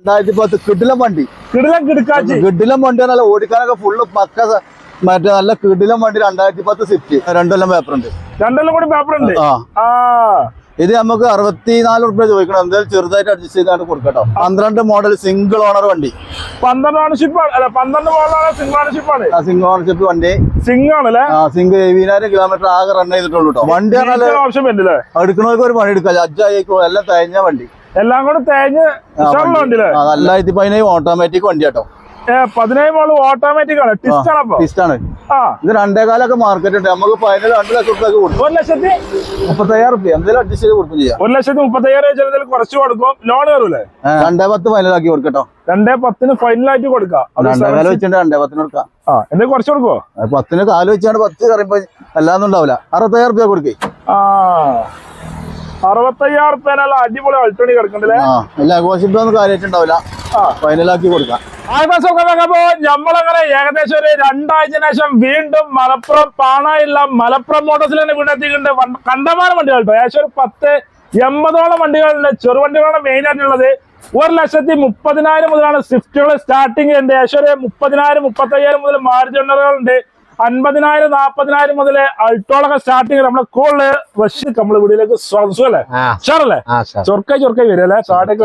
രണ്ടായിരത്തി പത്ത് കിടിലം വണ്ടി. കിടിലം കിടക്കാച്ചി. കിടിലം വണ്ടി നല്ല ഓടിക്കാനൊക്കെ ഫുള്ള് പക്ക മറ്റേ നല്ല കിടിലം വണ്ടി രണ്ടായിരത്തി പത്ത് സ്വിഫ്റ്റ് രണ്ടെല്ലാം പേപ്പർ ഉണ്ട്. രണ്ടെല്ലാം കൂടി പേപ്പർ ഉണ്ട്. ആ. ആ. ഇത് നമുക്ക് അറുപത്തിനാല് റുപ്യ ചോദിക്കണം. എന്തായാലും ചെറുതായിട്ട് അഡ്ജസ്റ്റ് ചെയ്താണ് കൊടുക്കട്ടോ. പന്ത്രണ്ട് മോഡൽ സിംഗിൾ ഓണർ വണ്ടി. പന്ത്രണ്ട് ഓണർഷിപ്പ് അല്ല പന്ത്രണ്ട് മോളിലാണ് സിംഗ് ഓണർഷിപ്പ് ആണ്. സിംഗിൾ ഓണർഷിപ്പ് വണ്ടി. സിംഗ് ആണല്ലേ സിംഗിൾ എഴുപതിനായിരം കിലോമീറ്റർ ആകെ റൺ ചെയ്തിട്ടുള്ളൂ കേട്ടോ വണ്ടി വരുന്നില്ലേ എടുക്കണവർക്ക് ഒരു പണി എടുക്കാം. അജ്ജായിക്കോ എല്ലാം തേഞ്ഞ വണ്ടി. എല്ലാം കൂടെ തേഞ്ഞ് രണ്ടായിരത്തി പതിനേഴ് ഓട്ടോമാറ്റിക് വണ്ടി കേട്ടോ. പതിനായിരം പതിനേഴ് മോൾ ഓട്ടോമാറ്റിക് ആണ്. ടിസ്റ്റ് ആണ് ടിസ്റ്റ് ആണ്. ഇത് രണ്ടേ കാലൊക്കെ മാർക്കറ്റ് ഉണ്ട്. നമുക്ക് പതിനേഴ് രണ്ട് ലക്ഷം റുപ്യ കൊടുക്കും. ഒരു ലക്ഷത്തി മുപ്പത്തയ്യായിരം റുപ്യ എന്തെങ്കിലും അഡ്ജസ്റ്റ് ചെയ്ത് കൊടുക്കും ചെയ്യാം. ഒരു ലക്ഷത്തി മുപ്പത്തയ്യായിരം ചിലതിൽ കുറച്ച് കൊടുക്കും. ലോൺ കയറൂലേ രണ്ടേ പത്ത് ഫൈനലാക്കി കൊടുക്കട്ടോ രണ്ടേ പത്തിന് ഫൈനലായിട്ട് കൊടുക്കാം. വെച്ചിട്ട് രണ്ടേ പത്തിന് കൊടുക്കാം. ആ എന്തെങ്കിലും കുറച്ച് കൊടുക്കുവോ? പത്തിന് കാൽ വെച്ചാണ് പത്ത് കറിയുമ്പോ അല്ലാന്നും അറുപത്തയ്യായിരം റുപ്യ കൊടുക്കേ. ആ. അറുപത്തയ്യായിരം റുപ്യനല്ല അടിപൊളി അൾട്ടണി കിടക്കണ്ടല്ലേ ആ ഇല്ല ആഘോഷിപ്പൊന്നും കാര്യമായിട്ടുണ്ടാവില്ല ആ. ഫൈനലാക്കി കൊടുക്കാം. നമ്മളങ്ങനെ ഏകദേശം ഒരു രണ്ടാഴ്ച ശേഷം വീണ്ടും മലപ്പുറം പാണായില്ല മലപ്പുറം മോട്ടോഴ്സിൽ തന്നെ വീണ്ടെത്തിയിട്ടുണ്ട് കണ്ടമാനം വണ്ടികൾ കേട്ടോ ഏകദേശം ഒരു പത്ത് എൺപതോളം വണ്ടികളുണ്ട്. ചെറുവണ്ടികളാണ് മെയിൻ ആയിട്ടുള്ളത്. ഒരു ലക്ഷത്തി മുപ്പതിനായിരം മുതലാണ് സ്വിഫ്റ്റുകൾ സ്റ്റാർട്ടിങ് ഉണ്ട്. ഏകദേശം ഒരു മുപ്പതിനായിരം മുപ്പത്തയ്യായിരം മുതൽ മാരുജണ്ണറുകളുണ്ട് അൻപതിനായിരം നാപ്പതിനായിരം മുതൽ അൾട്ടോളൊക്കെ സ്റ്റാർട്ടിങ് നമ്മുടെ കോൾ റഷ് നമ്മൾ വീടിലേക്ക് ആ. ഷാറല്ലേ ചൊർക്കെ സാർ ചൊർക്കായി ചൊർക്കായി വരും അല്ലേ? സാടൊക്കെ.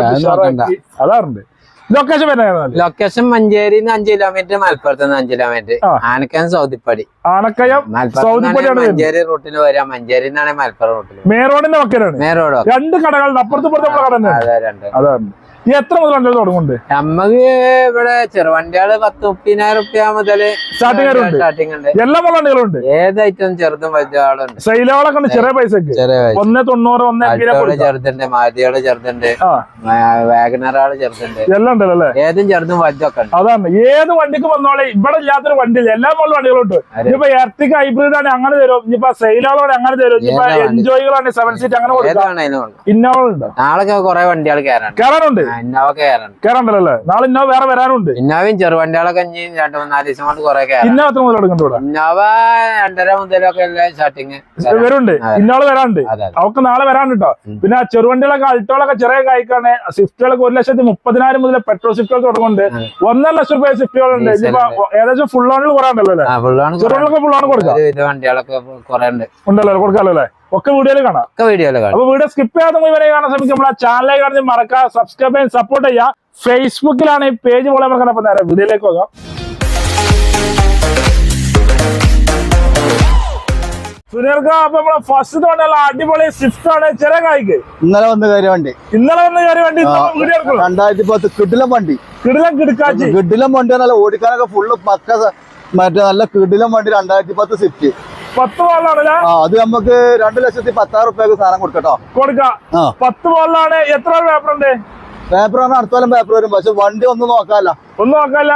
അതാറുണ്ട്. ലൊക്കേഷൻ വരുന്നത് ലൊക്കേഷൻ മഞ്ചേരി അഞ്ച് കിലോമീറ്റർ മലപ്പുറത്ത് നിന്ന് അഞ്ച് കിലോമീറ്റർ ആനക്കയം സൗദിപ്പടി. ആനക്കയം സൗദിപ്പടിയാണ് മഞ്ചേരി റൂട്ടിൽ വരാം. മഞ്ചേരി മലപ്പുറം റൂട്ടിൽ മേറോഡിന്റെ വക്കലാണ് നേരോട് രണ്ട് കടകളുണ്ട്. അപ്പുറത്ത് അതെ രണ്ട് അതാണ് എത്ര മുതൽ വണ്ടികൾ തുടങ്ങുന്നുണ്ട്? നമ്മക്ക് ഇവിടെ ചെറുവണ്ടികൾ പത്ത് മുപ്പതിനായിരം റുപ്യ മുതൽ സ്റ്റാർട്ടിംഗ് സ്റ്റാർട്ടിംഗ് ഉണ്ട്. എല്ലാ മുതൽ വണ്ടികളുണ്ട്? ഏത് ഐറ്റം ചെറുതും ആളുണ്ട് സൈലകളൊക്കെ ഉണ്ട് ചെറിയ പൈസക്ക്. ഒന്ന് തൊണ്ണൂറ് ഒന്ന് ചെറുതുണ്ട് മാരുതികൾ ചെറുതുണ്ട്. വാഗനറാൾ ചെറുതുണ്ട്. എല്ലാം ഉണ്ടല്ലോ? അല്ലേ ഏതും ചെറുതും വലുതൊക്കെ ഉണ്ട്. അതാണ്. ഏത് വണ്ടിക്ക് വന്നോളെ ഇവിടെ ഇല്ലാത്തൊരു വണ്ടിയില്ല. എല്ലാ മുതൽ വണ്ടികളും ഉണ്ട് ഇനിയിപ്പോ എർട്ടിക് ഹൈബ്രിഡ് ആണ് അങ്ങനെ തരും. ഇനിയിപ്പോ സൈലകളാണ് അങ്ങനെ തരും. ഇനിയിപ്പോ? എൻജോയ്കളാണ് സെവൻ സീറ്റ് അങ്ങനെ ഇന്നോളുണ്ട് കൊടുക്കാം? ഉണ്ട് ഉണ്ടോ നാളെ കുറെ വണ്ടികൾ കയറാൻ കയറാനുണ്ട്. ഇന്നോവ കയറാണ്ട് കയറാണ്ടല്ലോ നാളെ ഇന്നോവ വേറെ വരാനുണ്ട്. ഇന്നോവയും ചെറുവണ്ടികളൊക്കെ ഇനി രണ്ടു മൂന്നാൽ ദിവസം കൊണ്ട് കുറെ കയറാം ഇന്നോവ എത്ര മുതൽ എടുക്കണ്ട ഇവിടെ? ഇന്നോവ രണ്ടര മുതലൊക്കെ എല്ലാം സ്റ്റാർട്ടിങ് വരുന്നുണ്ട്. ഇന്നോൾ വരാനുണ്ട്. അവർക്ക് നാളെ വരാൻ കേട്ടോ പിന്നെ ചെറുവണ്ടികളൊക്കെ അൾട്ടോളൊക്കെ ചെറിയ കായ്ക്കാണ്. സ്വിഫ്റ്റുകളൊക്കെ ഒരു ലക്ഷത്തി മുപ്പതിനായിരം മുതൽ പെട്രോൾ സ്വിഫ്റ്റുകൾ തുടങ്ങുന്നുണ്ട്. ഒന്നര ലക്ഷം രൂപ സ്വിഫ്റ്റുകളുണ്ട്. ഏകദേശം ഫുൾ ഓണിൽ കുറേ ഉണ്ടല്ലോ അല്ലേ? ചെറുവണ്ടികളൊക്കെ ഫുൾ ഓൺ കൊടുക്കാം. വണ്ടികളൊക്കെ കുറെ ഉണ്ട്. ഉണ്ടല്ലോ കൊടുക്കാമല്ലോ അല്ലേ? ഒക്കെ വീഡിയോയിൽ കാണാം. ഒക്കെ വീഡിയോയിൽ കാണാം. അപ്പൊ വീഡിയോ സ്കിപ്പ് ചെയ്യാതെ ഇവരെ കാണാൻ ശ്രമിക്കും. നമ്മളെ ചാനലിലേക്ക് കാണുന്നത് മറക്കാ. സബ്സ്ക്രൈബ് ചെയ്യാൻ സപ്പോർട്ട് ചെയ്യാം ഫേസ്ബുക്കിലാണ് ഈ പേജ് പോലെ നമുക്ക് അപ്പൊ നേരെ വീഡിയോയിലേക്ക് പോകാം. സുനീർക്ക് അപ്പൊ നമ്മളെ ഫസ്റ്റ് തോന്നുന്ന അടിപൊളി സ്വിഫ്റ്റ് ആണ്. ചെറിയ കായ്ക്ക്. ഇന്നലെ വന്ന കാര്യം വണ്ടി. ഇന്നലെ വന്ന കയറി വണ്ടി രണ്ടായിരത്തി പത്ത് കിടിലം വണ്ടി. കിടിലം കിടക്കാച്ചി. കിടിലം വണ്ടി നല്ല ഓടിക്കാനൊക്കെ ഫുള്ള് പക്ക മറ്റേ നല്ല കിടിലം വണ്ടി രണ്ടായിരത്തി പത്ത് സ്വിഫ്റ്റ് പത്ത് ബോളിലാണല്ലേ ആ അത് നമുക്ക് രണ്ടു ലക്ഷത്തി പത്താറ് റുപ്യക്ക് സാധനം കൊടുക്കട്ടോ. കൊടുക്കാം. പത്ത് ബോളിലാണ് എത്ര പേപ്പർ ഉണ്ട്? പേപ്പർ ആണ് അടുത്തോളം പേപ്പർ വരും. പക്ഷെ വണ്ടി ഒന്നും നോക്കാല്ല ഒന്നും നോക്കല്ല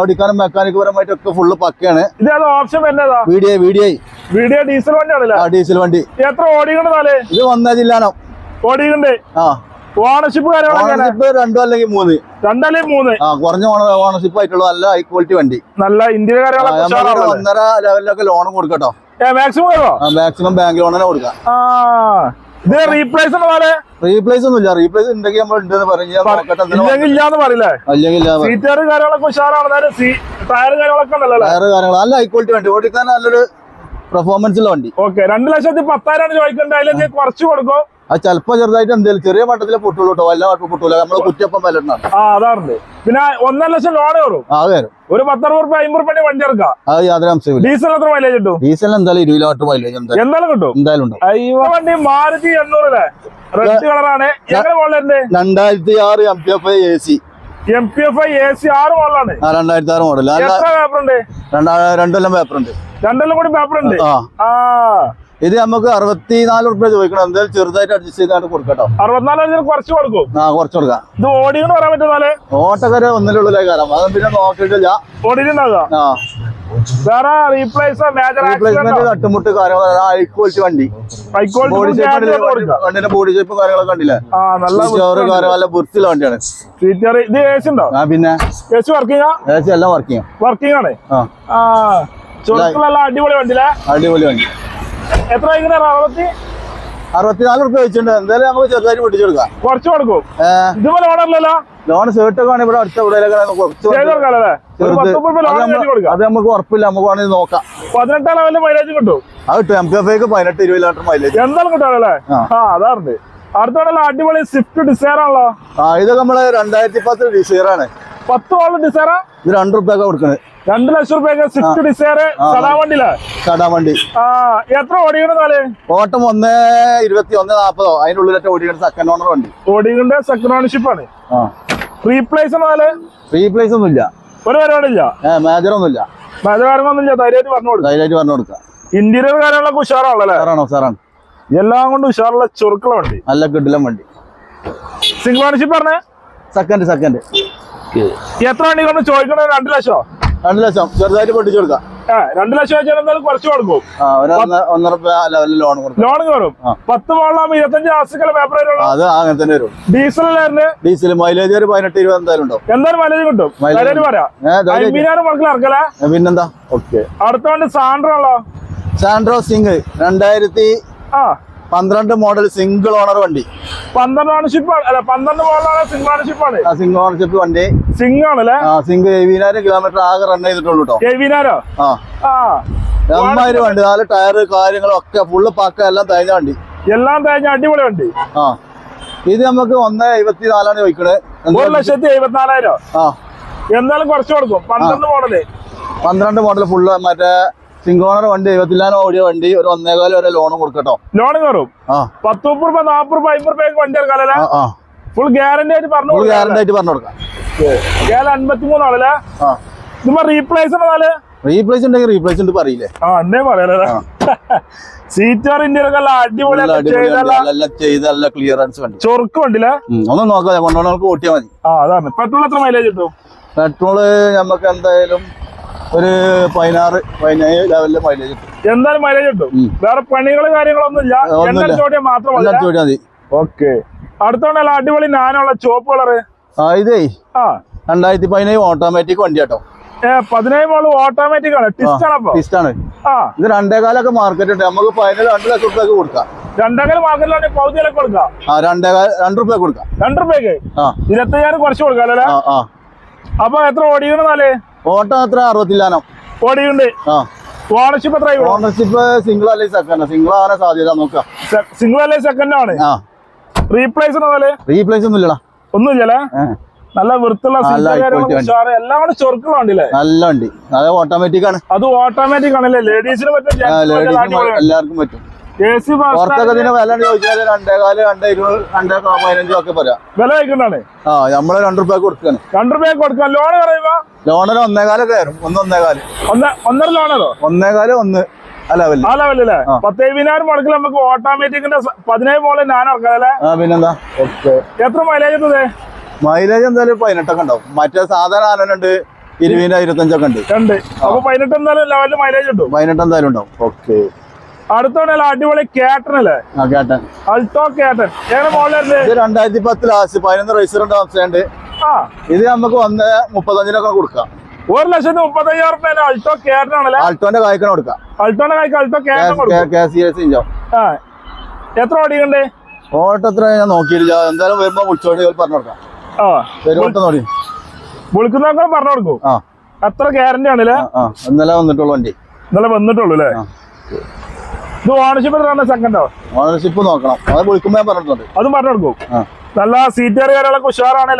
ഓടിക്കാനും മെക്കാനിക് പരമായിട്ടൊക്കെ ഫുള്ള് പക്കയാണ്. ഓപ്ഷൻ വരുന്നതാ? വീഡിയോ വീഡിയോ വീഡിയോ ഡീസൽ വണ്ടിയാണല്ലേ ഡീസൽ വണ്ടി. എത്ര ഓടിക്കണ്ട് ഇത് വന്ന ജില്ലാനോ. ഓടിക്കണ്ടേ. ആ. ഓണർഷിപ്പ് ഓണർഷിപ്പ് രണ്ടും അല്ലെങ്കിൽ മൂന്ന്? രണ്ടല്ലേ മൂന്ന്? ആ കുറഞ്ഞ ഓണർഷിപ്പ് ആയിട്ടുള്ള നല്ല ഹൈ ക്വാളിറ്റി വണ്ടി. നല്ല കാര്യങ്ങളൊക്കെ ഒന്നര ലെവലിലൊക്കെ ലോൺ കൊടുക്കട്ടോ. മാക്സിമം മാക്സിമം ബാങ്ക് ലോൺ തന്നെ കൊടുക്കാം. ഇത് റീപ്ലേസ് റീപ്ലേസ് ഒന്നും ഇല്ല. റീപ്ലേസ് ഉണ്ടെങ്കിൽ നമ്മൾ ഉണ്ടെന്ന് പറഞ്ഞാൽ നല്ല ഹൈ ക്വാളിറ്റി വണ്ടി. ഓടിക്കാൻ നല്ലൊരു പെർഫോമൻസ് ഉള്ള വണ്ടി. ഓക്കെ രണ്ട് ലക്ഷത്തി പത്തായിരം ചോദിക്കണ്ടായാലും അതിൽ കുറച്ച് കൊടുക്കും? അത് ചിലപ്പോ ചെറുതായിട്ട് എന്തെങ്കിലും ചെറിയ മട്ടത്തിലെ പൊട്ടുള്ളൂ കേട്ടോ. വല്ല മട്ടം പൊട്ടൂല. നമ്മൾ കുറ്റിയപ്പം വിലണ്ടാണ് ആ അതാണ് പിന്നെ ഒന്നര ലക്ഷം ലോൺ വരും. ആ ഒരു പത്തറുപത് റുപ്യ അമ്പത് റുപ്യ വണ്ടി ഇറക്കാം അത് യാതൊരു അംശമില്ല ഡീസൽ എത്ര മൈലേജ് കിട്ടും? ഡീസൽ എന്തായാലും ഇരുപത് കിലോമീറ്റർ മൈലേജ് എന്തായാലും കിട്ടും. എന്തായാലും ഉണ്ടാവും അയ്യോ വണ്ടി മാരുതി എണ്ണൂറല്ലേ റെഡ് കളറാണ് എങ്ങനെ രണ്ടായിരത്തി ആറ് M P F A C M P F I A C ആറ് മോഡലാണ് രണ്ടായിരത്തി ആറ് മോഡൽ പേപ്പർ ഉണ്ട്? രണ്ടെല്ലാം പേപ്പർ ഉണ്ട്. രണ്ടെല്ലാം കൂടി പേപ്പർ ഉണ്ട്. ആ. ഇത് നമുക്ക് അറുപത്തിനാല് റുപ്യ ചോദിക്കണം. എന്തായാലും ചെറുതായിട്ട് അഡ്ജസ്റ്റ് ചെയ്താണ് കൊടുക്കട്ടോ. അറുപത്തിനാല് കുറച്ച് കൊടുക്കും. ആ കുറച്ച് കൊടുക്കാം. ഇത് ഓടിയെന്ന് പറയാൻ പറ്റുന്നാൽ ഓട്ടക്കര ഒന്നിലുള്ളിലേ കാരണം അത് പിന്നെ നോക്കിയിട്ടില്ല. ഓടിയിട്ടുണ്ടാകുക ആ. വേറെ റീപ്ലേസ് മേജർ റീപ്ലേസ്മെന്റ് തട്ടുമുട്ട് കാര്യങ്ങൾ ഹൈ ക്വാളിറ്റി വണ്ടി. വണ്ടിന്റെ ബോഡി ഷേപ്പ് കാര്യങ്ങളൊക്കെ കണ്ടില്ലേ? നല്ല സ്റ്റോറ് കാര്യം നല്ല വൃത്തിയുള്ള വണ്ടിയാണ്. ഫീച്ചർ ഇത് എ സി ഉണ്ടോ? ആ പിന്നെ? എ സി വർക്കിംഗ് ഏകദേശം എല്ലാം വർക്കിംഗ് ആണ്? ആ. വണ്ടിയിലെ? അടിപൊളി വണ്ടി. എത്ര വൈകുന്നേരം അറുപത്തി അറുപത്തിനാല് റുപ്യ വെച്ചിട്ടുണ്ട്. എന്തായാലും നമുക്ക് ചെറുതായിട്ട് പൊട്ടിച്ചു കൊടുക്കാം. കുറച്ച് കൊടുക്കും. ഇതുപോലെ ഓണറില്ലല്ലോ ലോൺ ഷർട്ട് ആണ് ഇവിടെ അടുത്ത അത് നമുക്ക് ഉറപ്പില്ല. നമുക്ക് വേണമെങ്കിൽ നോക്കാം. പതിനെട്ടാം ലെവലിൽ മൈലേജ് കിട്ടും. അത് കിട്ടും. എം കെ പതിനെട്ട് ഇരുപത് ലിറ്റർ മൈലേജ് എന്തായാലും കിട്ടാണല്ലേ അതാറുണ്ട് അടുത്തോടെ അടിപൊളി സ്വിഫ്റ്റ് ഡിസൈർ ആണല്ലോ. ആ ഇത് നമ്മൾ രണ്ടായിരത്തി പത്ത് ഡിസൈർ ആണ്. പത്ത് മോളിൽ ഡിസൈറാ ഇത് രണ്ട് റുപ്യൊക്കെ കൊടുക്കുന്നത് രണ്ട് ലക്ഷം രൂപയൊക്കെ സ്വിഫ്റ്റ് ഡിസയർ സദാ വണ്ടിയിലെ ആ. എത്ര ഓടിക്കണെന്നാൽ ഓട്ടം ഒന്ന് ഇരുപത്തി ഒന്ന് നാൽപ്പതോ അതിന്റെ ഉള്ളിലൊക്കെ ഓടിക്കുന്ന സെക്കൻഡ് ഓണർ വണ്ടി. ഓടിക്കേണ്ട സെക്കൻഡ് ഓണർഷിപ്പ് ആണ്. റീപ്ലേസ് എന്നാൽ റീപ്ലേസ് ഒന്നും ഇല്ല ഒരു പരിപാടിയില്ല. ഏഹ് മേജർ ഒന്നുമില്ല. മേജർ കാര്യങ്ങളൊന്നുമില്ല ധൈര്യമായിട്ട് പറഞ്ഞു കൊടുക്കും. ധൈര്യമായിട്ട് പറഞ്ഞു കൊടുക്കുക ഇന്റീരിയർ കാര്യങ്ങളൊക്കെ ഉഷാറാണല്ലേ സാറാണോ സാറാണ് എല്ലാം കൊണ്ട് ഉഷാറുള്ള ചുരുക്കള വണ്ടി. നല്ല കിടിലം വണ്ടി. സിംഗിൾ ഓണർഷിപ്പ് പറഞ്ഞേ? സെക്കൻഡ് സെക്കൻഡ് എത്ര വണ്ടി കൊണ്ട് ചോദിക്കണത് രണ്ട് ലക്ഷോ? രണ്ട് ലക്ഷം. ചെറുതായിട്ട് പൊട്ടിച്ചു കൊടുക്കാം. രണ്ടു ലക്ഷം വെച്ചാൽ എന്തായാലും കുറച്ച് കൊടുക്കും. ഒന്നര ലോൺ കൊടുക്കും. ലോൺ കയറും. പത്ത് മോളിലാകുമ്പോ ഇരുപത്തഞ്ച് ആസ്തിക്കല പേപ്പർ അത് അങ്ങനെ തന്നെ വരും. ഡീസൽ ഡീസൽ മൈലേജ് ഒരു പതിനെട്ട് ഇരുപത് എന്തായാലും ഉണ്ടോ എന്തായാലും മൈലേജ് കിട്ടും. മൈലേജ് പറയാം. മണക്കിൽ ഇറക്കലേ. പിന്നെന്താ? ഓക്കെ അടുത്തോണ്ട് സാൻഡ്രോ ഉള്ളോ? സാൻഡ്രോ സിംഗ് രണ്ടായിരത്തി ആ. പന്ത്രണ്ട് മോഡൽ സിംഗിൾ ഓണർ വണ്ടി. പന്ത്രണ്ട് ഓണർഷിപ്പ് അല്ല പന്ത്രണ്ട് മോഡലാണ് സിംഗിൾ ഓണർഷിപ്പ് ആണ്. സിംഗിൾ ഓണർഷിപ്പ് വണ്ടി. സിംഗ് ആണല്ലേ ആ സിംഗ് എഴുപതിനായിരം കിലോമീറ്റർ ആകെ റൺ ചെയ്തിട്ടുള്ളൂ കേട്ടോ എഴുപതിനായിരോ ആ. എമ്മായിരം വണ്ടി. നാല് ടയർ കാര്യങ്ങളും ഒക്കെ ഫുള്ള് പക്ക എല്ലാം തേഞ്ഞ വണ്ടി. എല്ലാം തേഞ്ഞ അടിപൊളി വണ്ടി. ആ. ഇത് നമുക്ക് ഒന്ന് എഴുപത്തി നാലാണ് ചോദിക്കണത് ഒരു ലക്ഷത്തി എഴുപത്തിനാലായിരം. ആ. എന്നാലും കുറച്ച് കൊടുക്കും. പന്ത്രണ്ട് മോഡൽ പന്ത്രണ്ട് മോഡൽ ഫുള്ള് മറ്റേ സിംഗിൾ ഓണർ വണ്ടി എഴുപത്തിനായിരം ഓടിയ വണ്ടി ഒരു ഒന്നേകാൽ വരെ ലോണും കൊടുക്കട്ടോ. ലോൺ കയറും പത്ത് മുപ്പത് രൂപ നാപ്പത് രൂപ അമ്പത് രൂപയ്ക്ക് വണ്ടി ആ. ഫുൾ ഗ്യാരണ്ടി ആയിട്ട് പറഞ്ഞു ഫുൾ ഗ്യാരണ്ടി ആയിട്ട് പറഞ്ഞു കൊടുക്കാം. ഗ്യാല അൻപത്തി മൂന്നാണല്ലേ ആ. ഇതുമ്പോ റീപ്ലേസ് എന്നാൽ റീപ്ലേസ് ഉണ്ടെങ്കിൽ റീപ്ലേസ് ഉണ്ട് പറയില്ലേ? ആ എന്നെ പറയാലോ സീറ്റർ ഇന്ത്യയിലൊക്കെ ക്ലിയറൻസ് വണ്ടി. ചൊറുക്ക് വണ്ടില്ലേ? ഒന്നും നോക്കാം കൊണ്ടുപോകണവർക്ക് ഓട്ടിയാൽ മതി. ആ അതാണ്. പെട്രോൾ എത്ര മൈലേജ് കിട്ടും? പെട്രോൾ നമുക്ക് എന്തായാലും ഒരു പതിനാറ് പതിനേഴ് ലെവലിൽ മൈലേജ് കിട്ടും. എന്തായാലും മൈലേജ് കിട്ടും. വേറെ പണികൾ കാര്യങ്ങളൊന്നും ഇല്ല. ഒന്നുമില്ല. എണ്ണ ചോട്ടിയാൽ മാത്രം എല്ലാം ചോദിച്ചാൽ മതി. ഓക്കെ. അടുത്തോണ്ടല്ല അടിപൊളി നാനുള്ള ചോപ്പ് കളറ് ആ ഇതേ. ആ. രണ്ടായിരത്തി പതിനേഴ് ഓട്ടോമാറ്റിക് വണ്ടി കേട്ടോ. പതിനേഴ് മോൾ ഓട്ടോമാറ്റിക് ആണ്. ടിസ്റ്റ് ആണ് അപ്പൊ. ടിസ്റ്റാണ് ആ. ഇത് രണ്ടേകാലൊക്കെ മാർക്കറ്റ് ഉണ്ട് നമുക്ക് പതിനേഴ് രണ്ട് ലക്ഷം റുപ്യക്ക് കൊടുക്കാം. രണ്ടേക്കൽ മാർക്കറ്റിലാണെങ്കിൽ പകുതിയിലൊക്കെ കൊടുക്കാം. ആ രണ്ടേകാൽ രണ്ട് റുപ്യ കൊടുക്കാം. രണ്ട് റുപ്യക്ക് ഇരുപത്തയ്യായിരം കുറച്ച് കൊടുക്കാം അല്ലേ? അപ്പൊ എത്ര ഓടിക്കണെന്നാൽ ഓട്ടോ എത്ര? അറുപത്തില്ലാനം. ഓടിയുണ്ട് ആ. ഓണർഷിപ്പ് എത്ര ഓണർഷിപ്പ് സിംഗിൾ അല്ലെങ്കിൽ സെക്കൻഡ് സിംഗിൾ ആവാൻ സാധ്യത നോക്കാം. സിംഗിൾ അല്ലേ സെക്കൻഡ് ആണ്? ആ. റീപ്ലേസ് റീപ്ലേസ് ഒന്നും ഇല്ലടാ. ഒന്നുമില്ലല്ലേ? നല്ല വൃത്തിയുള്ള എല്ലാം ചൊറുക്കുള്ള വണ്ടിയില്ലേ? നല്ല വണ്ടി. അത് ഓട്ടോമാറ്റിക് ആണ്. അത് ഓട്ടോമാറ്റിക് ആണല്ലേ? ലേഡീസിന് പറ്റും എല്ലാവർക്കും പറ്റും. പുറത്തൊക്കെ ഇതിന് വില ചോദിച്ചാൽ രണ്ടേകാൽ രണ്ടേ ഇരുപത് രണ്ടേ പതിനഞ്ചും ഒക്കെ പറയാം വില വയ്ക്കുന്നതാണ്. ആ നമ്മൾ രണ്ട് റുപ്യ കൊടുക്കാണ്. രണ്ടു റുപ്യ കൊടുക്കാം ലോൺ പറയുമ്പോ? ലോണിന് ഒന്നേകാൽ കയറും ഒന്ന് ഒന്നേകാൽ. ഒന്ന് ഒന്നര ലോണോ ഒന്നേകാൽ ഒന്ന് ആ ലെവലല്ലേ. പത്തേവിനായിരം മുടക്കിൽ നമുക്ക് ഓട്ടോമാറ്റിക്കിന്റെ പതിനേഴ് മോളിൽ ഞാൻ ഇറക്കാം അല്ലേ ആ പിന്നെന്താ? ഓക്കെ. എത്ര മൈലേജ് എത്തുന്നത് മൈലേജ് എന്തായാലും പതിനെട്ടൊക്കെ ഉണ്ടാവും. മറ്റേ സാധാരണ ആനനുണ്ട് ഇരുപതിന് ഇരുപത്തഞ്ചൊക്കെ ഉണ്ട്. രണ്ട് അപ്പൊ പതിനെട്ട് എന്തായാലും ലെവലിൽ മൈലേജ് കിട്ടും. പതിനെട്ട് എന്തായാലും ഉണ്ടാവും. ഓക്കെ. അടുത്തോണ്ടല്ല അടിപൊളി കേട്ടനല്ലേ അൾട്ടോ കേട്ടൻ മോളിലായിരുന്നു ഇത് രണ്ടായിരത്തി പത്ത് ലാസ്റ്റ് പതിനൊന്ന് റൈസർ ഉണ്ട് ആ. ഇത് നമുക്ക് ഒന്ന് മുപ്പത്തഞ്ചിനൊക്കെ കൊടുക്കാം. ഒരു ലക്ഷത്തി മുപ്പത്തയ്യായിരം റുപ്യ അൾട്ടോ കേട്ടനാണല്ലേ അൾട്ടോന്റെ കായ്ക്കണ കൊടുക്കാം. അൾട്ടോന്റെ കായ്ക്ക് അൾട്ടോ കേട്ടോ എത്ര ഓടിക്കണ്ടേ ഓട്ടത്ര ഞാൻ നോക്കിയില്ല. എന്തായാലും വരുമ്പോ വിളിച്ചോണ്ട് പറഞ്ഞു കൊടുക്കാം. പെരുവട്ടം നോടി വിളിക്കുന്നവർക്ക് പറഞ്ഞു കൊടുക്കും. അത്ര ഗ്യാരണ്ടി ആണല്ലേ? ഇന്നലെ വന്നിട്ടുള്ള വണ്ടി. ഇന്നലെ വന്നിട്ടുള്ളൂ അല്ലേ. ഇത് ഓണർഷിപ്പ് സെക്കൻഡോ ഓണർഷിപ്പ് നോക്കണം. അത് വിളിക്കുമ്പോ ഞാൻ പറഞ്ഞിട്ടുണ്ട്. അതും പറഞ്ഞു കൊടുക്കും. നല്ല സീറ്റർ കാര്യങ്ങളൊക്കെ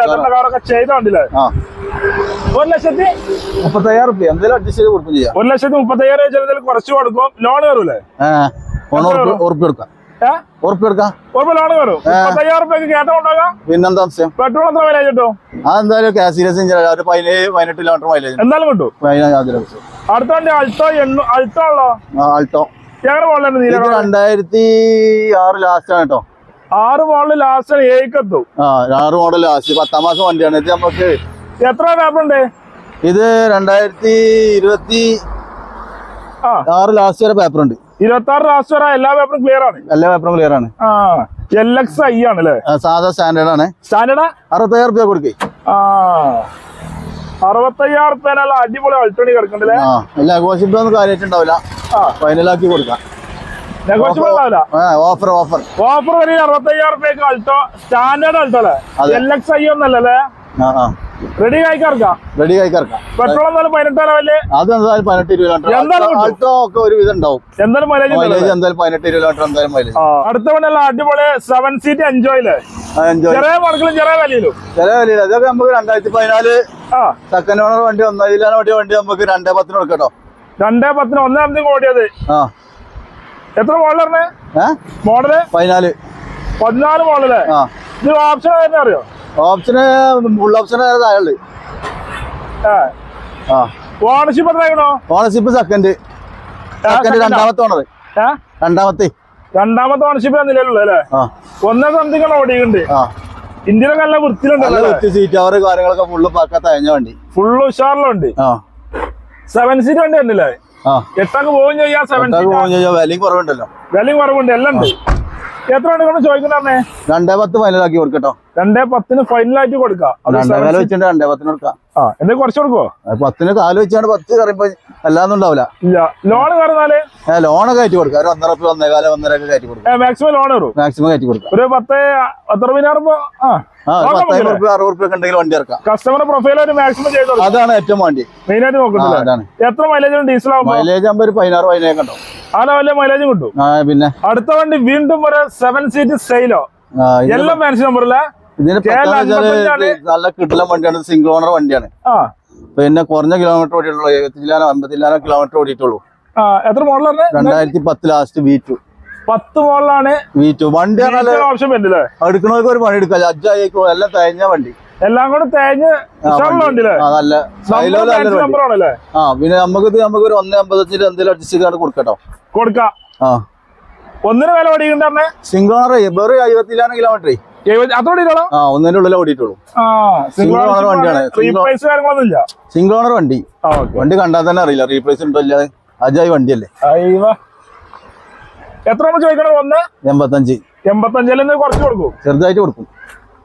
അതിന്റെ കാറൊക്കെ ആ. ഒരു ലക്ഷത്തി മുപ്പത്തയ്യായിരം റുപ്യ എന്തെങ്കിലും അഡ്ജസ്റ്റ് ചെയ്ത് കൊടുക്കും ചെയ്യാം. ഒരു ലക്ഷത്തി മുപ്പത്തയ്യായിരം ചിലതിൽ കുറച്ച് കൊടുക്കും. ലോൺ കയറൂലേ? ഉറപ്പ് എടുക്കാം പിന്നെന്താ പെട്രോൾ എത്ര മൈലേജ് കിട്ടും? അതെന്തായാലും പതിനേഴ് പതിനെട്ട് കിലോമീറ്റർ മൈലേജ് എന്തായാലും കിട്ടും. പതിനായിരം അടുത്ത വണ്ടി അൾട്ടോ അൾട്ടോ ഉള്ളോ ഞങ്ങളുടെ മോളിലാണ് ഇത് നീല രണ്ടായിരത്തി ആറ് ലാസ്റ്റ് ആണ് കേട്ടോ. ആറ് മോളിൽ ലാസ്റ്റ് ഏക്കത്തു ആ ആറ് മോഡൽ ലാസ്റ്റ് പത്താം മാസം വണ്ടിയാണ്. ഇത് നമുക്ക് എത്ര പേപ്പർ ഉണ്ട്? ഇത് രണ്ടായിരത്തി ഇരുപത്തി ആ. ആറ് ലാസ്റ്റ് വരെ പേപ്പർ ഉണ്ട്. ഇരുപത്തി ആറ് ലാസ്റ്റ് വരെ എല്ലാ പേപ്പറും ക്ലിയർ ആണ്. എല്ലാ പേപ്പറും ക്ലിയർ ആണ്. ആ എൽ എക്സ് ഐ ആണ് അല്ലേ ആ, സാധാ സ്റ്റാൻഡേർഡ് ആണ്. സ്റ്റാൻഡേർഡാ അറുപത്തയ്യായിരം റുപ്യ കൊടുക്കേ. ആ. അറുപത്തയ്യായിരം റുപ്യനുള്ള അടിപൊളി അൾട്ടണി കിടക്കണ്ടല്ലേ കാര്യമായിട്ടുണ്ടാവില്ല ഫൈനലാക്കി കൊടുക്കാം. ഓഫർ ഓഫർ ഓഫർ വരെ അറുപത്തയ്യായിരം റുപ്യക്ക് അൾട്ടോ? സ്റ്റാൻഡേർഡ് അൾട്ടോ അല്ലേ. എൽ എക്സ് ഐ ഒന്നല്ലേ റെഡി കഴിക്കാർക്കാം റെഡി കഴിക്കാം പെട്രോൾ എന്നാലും പതിനെട്ടാം ലെവൽ അത് എന്തായാലും പതിനെട്ട് ഇരുപത് എന്തായാലും. ആൾട്ടോ ഒക്കെ ഒരു വിധം ഉണ്ടാവും. എന്തായാലും മൈലേജ് മൈലേജ് എന്തായാലും പതിനെട്ട് ഇരുപത് എന്തായാലും മൈലേജ് അടുത്ത വണ്ടിയല്ല അടിപൊളി സെവൻ സീറ്റ് എൻജോയിൽ എൻജോയ് ചെറിയ മടക്കിലും ചെറിയ വിലയിലും. ചെറിയ വിലയില്ല അതൊക്കെ നമുക്ക് രണ്ടായിരത്തി പതിനാല് സെക്കൻഡ് ഓണർ വണ്ടി ഒന്നതിലാണ് വണ്ടി വണ്ടി നമുക്ക് രണ്ടേ പത്തിന് കൊടുക്കട്ടോ. രണ്ടേ പത്തിന് ഒന്നേ ഓടിയത്. ആ. എത്ര ഏ? മോഡൽ പതിനാല്. പതിനാല് മോഡൽ ഇത് ഓപ്ഷൻ അറിയോ? ഓപ്ഷന് ഫുൾ ഓപ്ഷൻ താഴെ ഓണർഷിപ്പ് എത്ര ഓണർഷിപ്പ് സെക്കൻഡ് സെക്കൻഡ്? രണ്ടാമത്തെ ഓണർ രണ്ടാമത്തെ. രണ്ടാമത്തെ ഓണർഷിപ്പ് നിലവിലുള്ളൂ അല്ലേ? ഒന്നേ സംതിങ് ഓടിയിട്ടുണ്ട്. ആ. ഇന്ത്യയിലൊക്കെ നല്ല വൃത്തിയിലുണ്ട് വൃത്തി സീറ്റ് അവർ കാര്യങ്ങളൊക്കെ ഫുള്ള് പാക്കാത്ത അയഞ്ഞ വണ്ടി. ഫുള്ള് ഉഷാറിലുണ്ട്. സെവൻ സീറ്റ് വണ്ടി ഉണ്ടല്ലേ എട്ടൊക്കെ പോവുകയും ചെയ്യാം സെവൻ വിലയും കുറവുണ്ടല്ലോ. വിലയും കുറവുണ്ട് എല്ലാം ഉണ്ട്. എത്ര ചോദിക്കുന്നേ രണ്ടേ പത്ത് ഫൈനലാക്കി കൊടുക്കട്ടോ രണ്ടേ പത്തിന് ഫൈനലായിട്ട് കൊടുക്കാം. വെച്ചിട്ട് രണ്ടേ പത്തിന് കൊടുക്കാം. ആ കുറച്ച് കൊടുക്കുവോ? അത് പത്തിന് കാൽ വെച്ചാണ് പത്ത് കറിയപ്പോ അല്ലാന്നുണ്ടാവില്ല ഇല്ല. ലോൺ കയറുന്നാൽ? ലോൺ ലോണൊക്കെ കയറ്റി കൊടുക്കാം. ഒരു ഒന്നര കാലം ഒന്നര ഒക്കെ കയറ്റി കൊടുക്കാം മാക്സിമം ലോൺ വരും. മാക്സിമം കയറ്റി കൊടുക്കാം. ഒരു പത്ത് പത്ത് അറുപതിനായിരം ആ കസ്റ്റമർ പ്രൊഫൈൽ ഒരു മാക്സിമം ചെയ്ത് കൊടുക്കും. അതാണ് ഏറ്റവും വേണ്ടി. മെയിൻ ആയിട്ട് നോക്കുന്നത് എത്ര മൈലേജ് ഡീസൽ ആവും മൈലേജ് ആകുമ്പോ ഒരു പതിനാറ് പതിനേഴ് കണ്ടോ ആ ലെവലിലെ മൈലേജും കിട്ടും. പിന്നെ? അടുത്ത വണ്ടി വീണ്ടും ഒരു സെവൻ സീറ്റ് സെയിലോ എല്ലാം ഫാൻസി നമ്പറില്ല ഇതിന്. നല്ല കിട്ടില്ല വണ്ടിയാണ്. സിംഗിൾ ഓണർ വണ്ടിയാണ്. പിന്നെ കുറഞ്ഞ കിലോമീറ്റർ ഓടിയിട്ടുള്ളൂ. എഴുപത്തിലാനോ അമ്പത്തിലാനോ കിലോമീറ്റർ ഓടിയിട്ടുള്ളൂ. എത്ര മോഡലാണ്? രണ്ടായിരത്തി പത്ത് ലാസ്റ്റ് വി ടു പത്ത് മോഡലാണ്. വി ടു വണ്ടി ഓപ്ഷൻ എടുക്കണവർക്ക് ഒരു പണി എടുക്കാം അജ്ജായിക്കോ എല്ലാം തേഞ്ഞ വണ്ടി. എല്ലാം കൂടെ തേഞ്ഞ് നല്ല ആ പിന്നെ നമുക്ക് ഇത് നമുക്ക് ഒരു ഒന്നേ അമ്പത്തഞ്ചിൽ എന്തെങ്കിലും അഡ്ജസ്റ്റ് ചെയ്ത് കൊടുക്കട്ടോ. കൊടുക്കാം. ആ. ഒന്നിന് വില ഓടിക്കണ്ടേ സിംഗിൾ ഓണർ വെറും എഴുപത്തിലാനോ കിലോമീറ്റർ ഒന്നിന്റെ ഉള്ളിൽ ഓടിയിട്ടുള്ളൂ. വണ്ടിയാണ്. സിംഗിൾ ഓണർ വണ്ടി. വണ്ടി കണ്ടാൽ തന്നെ അറിയില്ല. റീപ്ലേസ് ഉണ്ടോ ഇല്ലാതെ അജായി വണ്ടിയല്ലേ? എത്ര നമ്മൾ ചോദിക്കണം ഒന്ന്? എൺപത്തഞ്ച്. എൺപത്തഞ്ചിൽ നിന്ന് കുറച്ച് കൊടുക്കും. ചെറുതായിട്ട് കൊടുക്കും.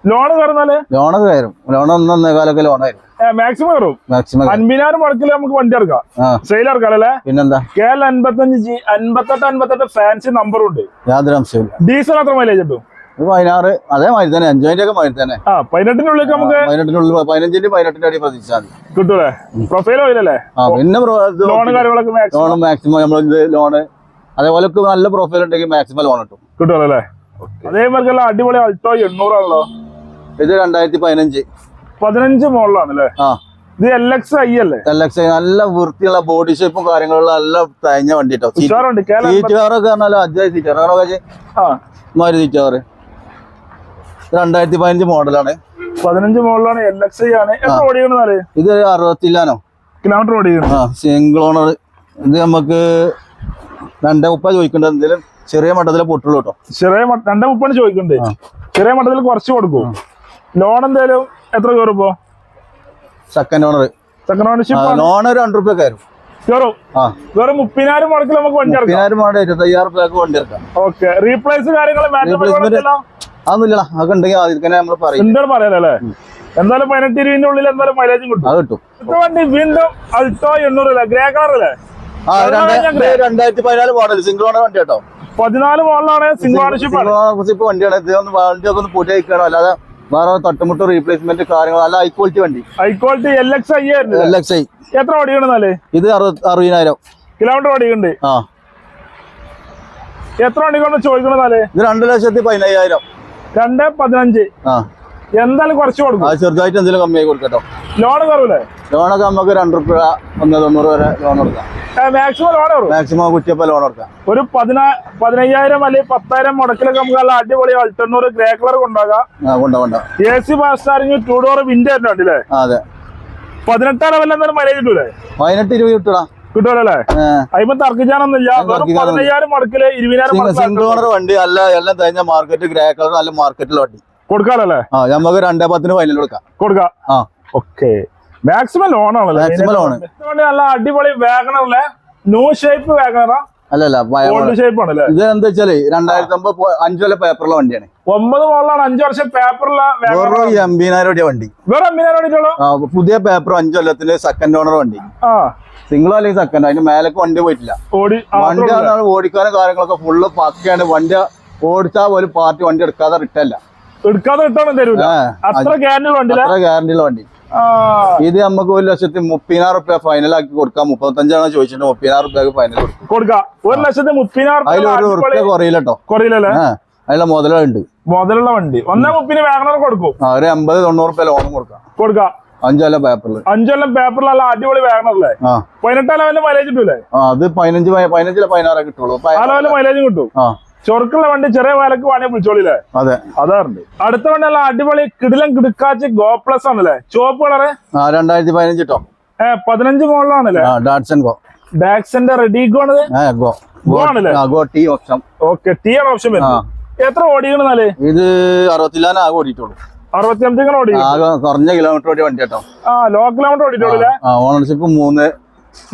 ലോൺ കയറുന്നാൽ ലോണൊക്കെ കയറും ലോൺ കാലൊക്കെ ലോണായിരുന്നു മാക്സിമം കയറും മാക്സിമം അൻപതിനായിരം മുടക്കിൽ നമുക്ക് വണ്ടി ഇറക്കാം ആ. സെയിൽ ഇറക്കാം അല്ലേ? പിന്നെന്താ? കെ എൽ അൻപത്തഞ്ച് ജി അൻപത്തെട്ട് അൻപത്തെട്ട് ഫാൻസി നമ്പറും ഉണ്ട്. യാതൊരു അംശമില്ല ഡീസൽ അത്ര മൈലേജ് കിട്ടും? പതിനാറ് അതേ മാതിരി തന്നെ അഞ്ചോയിന്റെ ഒക്കെ മാതിരി തന്നെ. ആ പതിനെട്ടിനുള്ളിൽ നമുക്ക് പതിനെട്ടിനുള്ളിൽ പതിനഞ്ചിന്റെ പതിനെട്ടിന്റെ അടി പ്രതീക്ഷിച്ചാൽ മതി. കിട്ടൂലേ? പ്രൊഫൈൽ ഓയിലല്ലേ ആ പിന്നെ ലോൺ കാര്യങ്ങളൊക്കെ മാക്സിമം ലോൺ മാക്സിമം നമ്മൾ ഇത് ലോണ് അതേപോലെ നല്ല പ്രൊഫൈൽ ഉണ്ടെങ്കിൽ മാക്സിമം ലോൺ കിട്ടും. കിട്ടുമല്ലേ അതേമാതിരി അടിപൊളി അൾട്ടോ എണ്ണൂറാണല്ലോ. ഇത് രണ്ടായിരത്തി പതിനഞ്ച്. പതിനഞ്ച് മോളിലാണല്ലേ? ആ. ഇത് എൽ എക്സ് ഐ അല്ലേ? എൽ എക്സ് നല്ല വൃത്തിയുള്ള ബോഡി ഷേപ്പും കാര്യങ്ങളുള്ള നല്ല തഴഞ്ഞ വണ്ടി കേട്ടോ സീറ്റ് കാറൊക്കെ പറഞ്ഞാൽ അജയ് സീറ്റ് കാറൊക്കെ ആ. മാതിരി സീറ്റ് കവർ രണ്ടായിരത്തി പതിനഞ്ച് മോഡലാണ്. പതിനഞ്ച് മോഡലാണ് എൽ എക്സ് ഐ ആണ്. എത്ര ഇത് അറുപത്തില്ലാനോ കിലോമീറ്റർ ഓടിക്കണം ആ സിംഗിൾ ഓണർ ഇത് നമുക്ക് രണ്ടേ മുപ്പ ചോദിക്കേണ്ടത് എന്തെങ്കിലും ചെറിയ മട്ടത്തിലെ പൊട്ടുള്ളൂ കേട്ടോ. ചെറിയ രണ്ടേ മുപ്പത് ചോദിക്കണ്ടേ. ചെറിയ മട്ടത്തിൽ കുറച്ച് കൊടുക്കും. ലോൺ എന്തേലും എത്ര കയറുമ്പോ second owner second ownership loan ഒരു രണ്ട് റുപ്യ കയറും. കയറും വെറും മുപ്പതിനായിരം മുടക്കിൽ നമുക്ക് വണ്ടി ഇറക്കാം മുപ്പതിനായിരം ഇരുപത്തയ്യായിരം വണ്ടി ഇറക്കാം ഓക്കെ റീപ്ലേസ് കാര്യങ്ങൾ Replacement അതൊന്നുമില്ല അതൊക്കെ ഉണ്ടെങ്കിൽ ആദ്യം തന്നെ നമ്മൾ പറയും. എന്തായാലും പറയാനല്ലേ എന്തായാലും പതിനെട്ട് ഇരുപതിന്റെ ഉള്ളിൽ എന്തായാലും മൈലേജും കിട്ടും. അത് കിട്ടും. വണ്ടി വീണ്ടും അൾട്ടോ എണ്ണൂറ് ഗ്രേ കളർ അല്ലേ? ആ രണ്ടായിരത്തി പതിനാല് മോഡൽ സിംഗിൾ ഓണർ വണ്ടി കേട്ടോ. പതിനാല് മോഡലാണ് സിംഗിൾ ഓണർഷിപ്പ് വണ്ടിയാണ്. വണ്ടി ഒന്ന് പൂട്ടി അല്ലാതെ വേറെ തട്ടുമുട്ട് റീപ്ലേസ്മെന്റ് കാര്യങ്ങൾ അല്ല ഹൈ ക്വാളിറ്റി വണ്ടി. High quality L X I ആയിരുന്നു എൽ എക്സ് ഐ എത്ര ഓടിക്കണെന്നാൽ ഇത് അറുപത് അറുപതിനായിരം. കിലോമീറ്റർ ഓടിയുണ്ട് ആ. എത്ര കൊണ്ട് ചോദിക്കണെന്നാൽ ഇത് രണ്ട് ലക്ഷത്തി പതിനയ്യായിരം. രണ്ട് പതിനഞ്ച്. എന്തായാലും കുറച്ച് കൊടുക്കും. ചെറുതായിട്ട് എന്തെങ്കിലും കമ്മിയായി കൊടുക്കട്ടോ. ലോൺ കുറവില്ലേ ലോണൊക്കെ നമുക്ക് രണ്ട് റുപ്യ ഒന്ന് തൊണ്ണൂറ് വരെ ലോൺ കൊടുക്കാം. മാക്സിമം ലോൺ കയറും. മാക്സിമം കുറ്റിയപ്പ ലോൺ കൊടുക്കാം. ഒരു പതിനാ പതിനയ്യായിരം അല്ലെങ്കിൽ പത്തായിരം മുടക്കിലൊക്കെ നമുക്ക് നല്ല അടിപൊളി അൾട്ടണ്ണൂറ് ഗ്രേ കളർ കൊണ്ടാകാം എ സി ഫാസ്റ്റാറിങ് ടൂ ഡോർ വിൻഡോ ഉണ്ടല്ലേ അതെ. പതിനെട്ടാം ലെവലിൽ എന്തായാലും മൈലേജ് കിട്ടൂലേ? പതിനെട്ട് ഇരുപത് കിട്ടൂടാ. കിട്ടുമല്ലേ അതിപ്പോ തർക്കിച്ചാനൊന്നുമില്ല പതിനയ്യായിരം മടക്കിൽ ഇരുപതിനായിരം സിംഗിൾ ഓണർ വണ്ടി അല്ല എല്ലാം തേഞ്ഞ മാർക്കറ്റ് ഗ്രേ കളർ നല്ല മാർക്കറ്റിലെ വണ്ടി. കൊടുക്കാറല്ലേ ആ നമുക്ക് രണ്ടേ പത്തിന് ഫൈനൽ കൊടുക്കാം. കൊടുക്കാം. ആ. ഓക്കെ. മാക്സിമം ലോൺ ആണല്ലേ? മാക്സിമം ലോൺ നല്ല അടിപൊളി വാഗണറിലെ ന്യൂ ഷേപ്പ് വാഗണറാ അല്ലല്ല ഇത് എന്താ വെച്ചാൽ രണ്ടായിരത്തി ഒമ്പത് അഞ്ചു കൊല്ലം പേപ്പറുള്ള വണ്ടിയാണ്. ഒമ്പത് മോളാണ് അഞ്ചു വർഷം പേപ്പറുള്ള വെറും രൂപ വണ്ടി. വേറെ ആ, പുതിയ പേപ്പർ അഞ്ചു കൊല്ലത്തിന്റെ സെക്കൻഡ് ഓണർ വണ്ടി. സിംഗിളോ അല്ലെങ്കിൽ സെക്കൻഡോ അതിന് മേലേക്ക് വണ്ടി പോയിട്ടില്ല. ഓടി വണ്ടി ഓടിക്കാനും കാര്യങ്ങളൊക്കെ ഫുള്ള് പക്കയാണ്. വണ്ടി ഓടിച്ചാൽ ഒരു പാർട്ടി വണ്ടി എടുക്കാതെ റിട്ടല്ല എടുക്കാതെ റിട്ടേൺ തരൂല. അത്ര ഗ്യാരണ്ടി വണ്ടി. ഇത് നമുക്ക് ഒരു ലക്ഷത്തി മുപ്പതിനായിരം റുപ്യ ഫൈനലാക്കി കൊടുക്കാം. മുപ്പത്തഞ്ചാണോ ചോദിച്ചിട്ട് മുപ്പതിനായിരം റുപ്യ ഫൈനൽ കൊടുക്കാം. കൊടുക്കാം. ഒരു ലക്ഷത്തി മുപ്പതിനായിരം അതിൽ ഒരു റുപ്യ കുറയില്ലല്ലേ? അതിലെ മുതലുണ്ട്. മുതലുള്ള വണ്ടി. ഒന്നേ മുപ്പിന് വാഗണർ കൊടുക്കും. ഒരു അമ്പത് തൊണ്ണൂറ് റുപ്യ ലോണും കൊടുക്കാം. കൊടുക്കാം. അഞ്ചല്ല പേപ്പറിൽ അഞ്ചൊല്ലം പേപ്പറിലല്ല അടിപൊളി വാഗണറല്ലേ പതിനെട്ടാം ലെവലിൽ മൈലേജ് കിട്ടൂലേ? അത് പതിനഞ്ച് പതിനഞ്ചിലെ പതിനാറേ കിട്ടുള്ളൂ. മൈലേജും കിട്ടും. ചൊറുക്കുള്ള വണ്ടി ചെറിയ വിലക്ക് വേണമെങ്കിൽ വിളിച്ചോളില്ലേ? അതെ. അതാറുണ്ട്. അടുത്ത വണ്ടി നല്ല അടിപൊളി കിടിലം കിടുക്കാച്ച് ഗോ പ്ലസ് ആണല്ലേ? ചുവപ്പ് കളറ്? രണ്ടായിരത്തി പതിനഞ്ച് ടോ ഏ പതിനഞ്ച് മോളിലാണല്ലേ ഡാറ്റ്സൺ ഗോ. ഡാക്സിന്റെ റെഡി ഗോണത് ആ ഗോ. ഗോ ആണല്ലേ? Go T option. Okay T ആണ് ഓപ്ഷൻ വരുന്നത്. എത്ര ഓടിക്കണെന്നാൽ? ഇത് അറുപത്തിലാന ആകെ ഓടിയിട്ടുള്ളൂ. അറുപത്തിയഞ്ചിങ്ങനെ ഓടി? കുറഞ്ഞ കിലോമീറ്റർ വണ്ടി കേട്ടോ. ആ ലോ കിലോമീറ്റർ ഓടിയിട്ടുള്ളൂ ഓണർഷിപ്പ് മൂന്ന്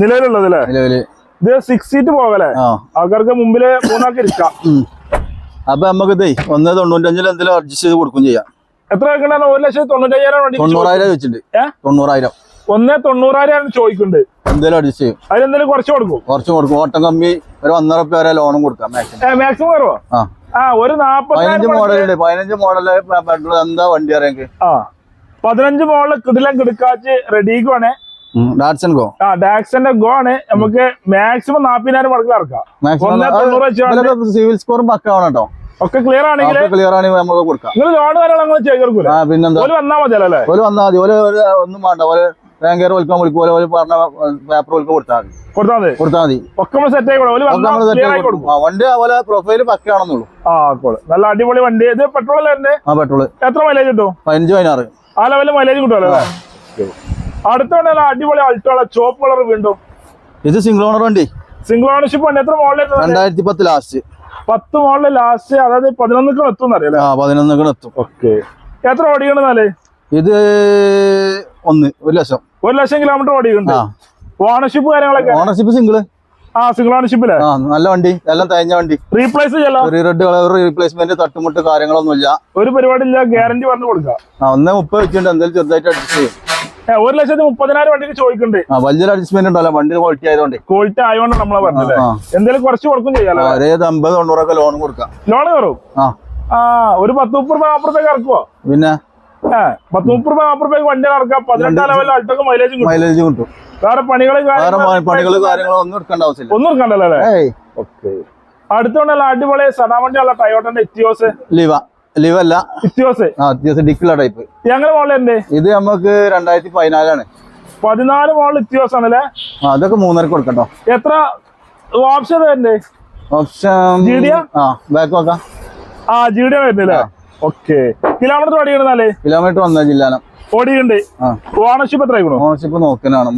നിലവിലുള്ളതല്ലേ നിലവിൽ. ഇത് സിക്സ് സീറ്റ് പോകലേ അവർക്ക് ആൾക്കാർക്ക് മുമ്പിൽ മൂന്നാൾക്ക് ഇരിക്കാം. അപ്പൊ നമുക്ക് ഇതേ ഒന്ന് തൊണ്ണൂറ്റഞ്ചിൽ എന്തെങ്കിലും അഡ്ജസ്റ്റ് ചെയ്ത് കൊടുക്കും ചെയ്യാം. എത്ര വെക്കണ്ട ഒരു ലക്ഷത്തി തൊണ്ണൂറ്റയ്യായിരം തൊണ്ണൂറായിരം വെച്ചിട്ടുണ്ട്? തൊണ്ണൂറായിരം. ഒന്നേ തൊണ്ണൂറായിരം ചോദിക്കുന്നുണ്ട്. എന്തെങ്കിലും അഡ്ജസ്റ്റ് ചെയ്യും. അതിലെന്തെങ്കിലും കുറച്ച് കൊടുക്കും? കുറച്ച് കൊടുക്കും. ഓട്ടം കമ്മി ഒരു ഒന്നര റുപ്യ വരെ ലോണും കൊടുക്കാം മാക്സിമം കയറുമോ ആ. ഒരു നാപ്പത്തഞ്ച് മോഡലുണ്ട് പതിനഞ്ച് മോഡൽ എന്താ വണ്ടി ആ. പതിനഞ്ച് മോഡൽ കിടിലം കിടക്കാച്ച് റെഡിക്കുവാണ് ഡാറ്റ്സൺ ഗോ ആ ഡാക്സന്റെ ഗോ ആണ്. നമുക്ക് മാക്സിമം നാപ്പതിനായിരം മടക്കിൽ ഇറക്കാം. സിവിൽ സ്കോറും പക്കാവണം കേട്ടോ. ഒക്കെ ക്ലിയർ ആണെങ്കിൽ ക്ലിയർ ആണെങ്കിൽ നമുക്ക് കൊടുക്കാം. നിങ്ങൾ ലോൺ കാര്യങ്ങൾ ചെയ്ത് കൊടുക്കൂല? പിന്നെന്താ? ഓൽ വന്നാൽ മതിയല്ലോ അല്ലേ? ഒരു വന്നാൽ മതി. ഒരു ഒരു ഒന്നും വേണ്ട. ഒരു ബാങ്കർ വിൽക്കാൻ വിളിക്കും. ഒരു പറഞ്ഞ പേപ്പർ വിൽക്കാൻ കൊടുത്താൽ മതി. കൊടുത്താൽ മതി. കൊടുത്താൽ മതി. ഒക്കെ സെറ്റ് ആയി കൊടുക്കും. വണ്ടി അതുപോലെ പ്രൊഫൈൽ പക്കാണെന്നുള്ളൂ. ആ കോൾ നല്ല അടിപൊളി വണ്ടി. ഇത് പെട്രോൾ അല്ലേ ആ പെട്രോൾ എത്ര മൈലേജ് കിട്ടും? പതിനഞ്ച് പതിനാറ്. ആ ലെവലിൽ മൈലേജ് കിട്ടുമല്ലോ അല്ലേ അടുത്ത വണ്ടി അടിപൊളി അൾട്ടോള ചോപ്പ് കളർ വീണ്ടും. ഇത് സിംഗിൾ ഓണർ വണ്ടി. സിംഗിൾ ഓണർഷിപ്പ് വണ്ടി. എത്ര മോഡൽ രണ്ടായിരത്തി പത്ത് ലാസ്റ്റ് പത്ത് മോഡൽ ലാസ്റ്റ് അതായത് പതിനൊന്നിക്കണം എത്തും അറിയാം ആ പതിനൊന്നൊക്കെ എത്തും. ഓക്കെ എത്ര ഓടിക്കണെന്നാൽ ഇത് ഒന്ന് ഒരു ലക്ഷം. ഒരു ലക്ഷം കിലോമീറ്റർ ഓടിയിട്ടുണ്ട്. ഓണർഷിപ്പ് കാര്യങ്ങളൊക്കെ? ഓണർഷിപ്പ് സിംഗിൾ ആ സിംഗിൾ ഓണർഷിപ്പിലെ ആ നല്ല വണ്ടി. എല്ലാം തേഞ്ഞ വണ്ടി. റീപ്ലേസ് ഒരു റെഡ് കളർ റീപ്ലേസ്മെന്റ് തട്ടുമുട്ട് കാര്യങ്ങളൊന്നും ഇല്ല ഒരു പരിപാടി ഇല്ല ഗ്യാരണ്ടി പറഞ്ഞു കൊടുക്കാം. ഒന്നേ മുപ്പത് വെച്ചിട്ടുണ്ട്. എന്തായാലും ചെറുതായിട്ട് അഡ്ജസ്റ്റ് ചെയ്യും. ഒരു ലക്ഷത്തി മുപ്പതിനായിരം വണ്ടിക്ക് ചോദിക്കുന്നുണ്ട് വലിയൊരു അഡ്ജസ്റ്റ്മെന്റ് ഉണ്ടല്ലോ. വണ്ടി ക്വാളിറ്റി ആയതുകൊണ്ട്. ക്വാളിറ്റി ആയതുകൊണ്ട് നമ്മളെ പറഞ്ഞത്. എന്തെങ്കിലും കുറച്ച് കൊടുക്കും ചെയ്യാലോ? അമ്പത് തൊണ്ണൂറൊക്കെ ലോൺ കൊടുക്കാം. ലോൺ കയറും? ആ. ഒരു പത്ത് മുപ്പത് രൂപ അപ്പുറത്തേക്ക് ഇറക്കുവോ? പിന്നെ? പത്ത് മുപ്പത് രൂപ അപ്പുറത്തേക്ക് വണ്ടി ഇറക്കാം. പതിനെട്ടാം ലെവലിൽ അൾട്ടൊക്കെ മൈലേജും മൈലേജ് കിട്ടും. വേറെ പണികൾ പണികളും കാര്യങ്ങളും ഒന്നും എടുക്കേണ്ട ആവശ്യമില്ല. ഒന്നും എടുക്കണ്ടല്ലോ അല്ലേ? ഓക്കെ അടുത്തോണ്ടല്ല അടിപൊളി സദാവണ്ടി ഉള്ള ടയോട്ടന്റെ എത്തിയോസ് ലിവ ലിവ അല്ല ആ ഡിക്കുള്ള ടൈപ്പ് ഞങ്ങളുടെ മോളിലുണ്ട് ഇത് നമുക്ക് രണ്ടായിരത്തി പതിനാലാണ് പതിനാല് മോളിൽ ഇറ്റിയോസ് ആണല്ലേ അതൊക്കെ മൂന്നര കൊടുക്കട്ടോ. എത്ര ഓപ്ഷൻ വരുന്നുണ്ട് ഓപ്ഷൻ ആ ബാക്ക് നോക്കാം. ആ ജി ഡി വരുന്നില്ലേ? ഓക്കെ കിലോമീറ്റർ ഓടിക്കണെന്നാലേ കിലോമീറ്റർ വന്ന ജില്ലാനം. ഓടിയുണ്ട് ഓണർഷിപ്പ് എത്ര ആയിക്കണോ? ഓണർഷിപ്പ് നോക്കാനാണ്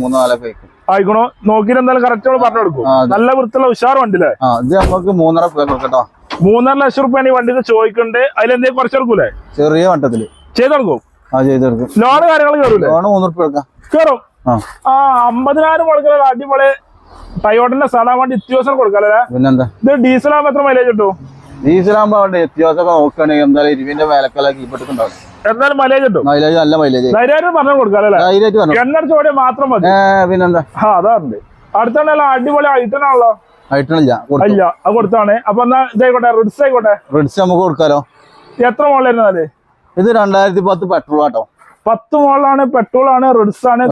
ആയിക്കണോ. നോക്കിയിട്ട് എന്തായാലും കറക്റ്റ് പറഞ്ഞു കൊടുക്കും. നല്ല വൃത്തിയുള്ള ഉഷാർ വണ്ടിയില്ലേ ഇത് നമുക്ക് മൂന്നര കൊടുക്കട്ടോ. മൂന്നര ലക്ഷം റുപ്യാണ് ഈ വണ്ടിക്ക് അതിലെന്തേ അതിലെന്തേലും കുറച്ചെടുക്കൂലേ ചെറിയ വണ്ടത്തിൽ ചെയ്തെടുക്കും ആ ചെയ്തെടുക്കും ലോണ് കാര്യങ്ങൾ കയറൂലേ ലോണ് മൂന്ന് റുപ്യ എടുക്കാം കയറും ആ അമ്പതിനായിരം കൊടുക്കല അടിപൊളി ടയോട്ടിന്റെ സാധാ വണ്ടി ഇത്യാവശ്യം കൊടുക്കല്ലേ പിന്നെന്താ? ഇത് ഡീസൽ ആകുമ്പോ എത്ര മൈലേജ് കിട്ടും? ഡീസലാകുമ്പോ അവിടെ വ്യത്യാസം നോക്കുകയാണെങ്കിൽ എന്തായാലും ഇരുവിന്റെ വിലക്കലാക്കി കീപ്പിട്ടുണ്ടാവും എന്നാലും മൈലേജ് കിട്ടും. മൈലേജ് നല്ല മൈലേജ് ധൈര്യമായിട്ട് പറഞ്ഞു കൊടുക്കാല്ലേ ധൈര്യമായിട്ട് എണ്ണടിച്ച ഓടിയാൽ മാത്രം മതി. പിന്നെന്താ? ആ അതാറുണ്ട് അടിപൊളി ഐറ്റനാണല്ലോ കൊടുത്തു. അല്ല അത് കൊടുത്താണ്. അപ്പൊ എന്നാ ഇതായിക്കോട്ടെ റിഡ്സ് ആയിക്കോട്ടെ. റിഡ്സ് നമുക്ക് കൊടുക്കാലോ? എത്ര മോളിലായിരുന്നാൽ ഇത് രണ്ടായിരത്തി പത്ത് പെട്രോൾ ആട്ടോ. പത്ത് മോളാണ് പെട്രോൾ ആണ് റിഡ്സ് ആണ്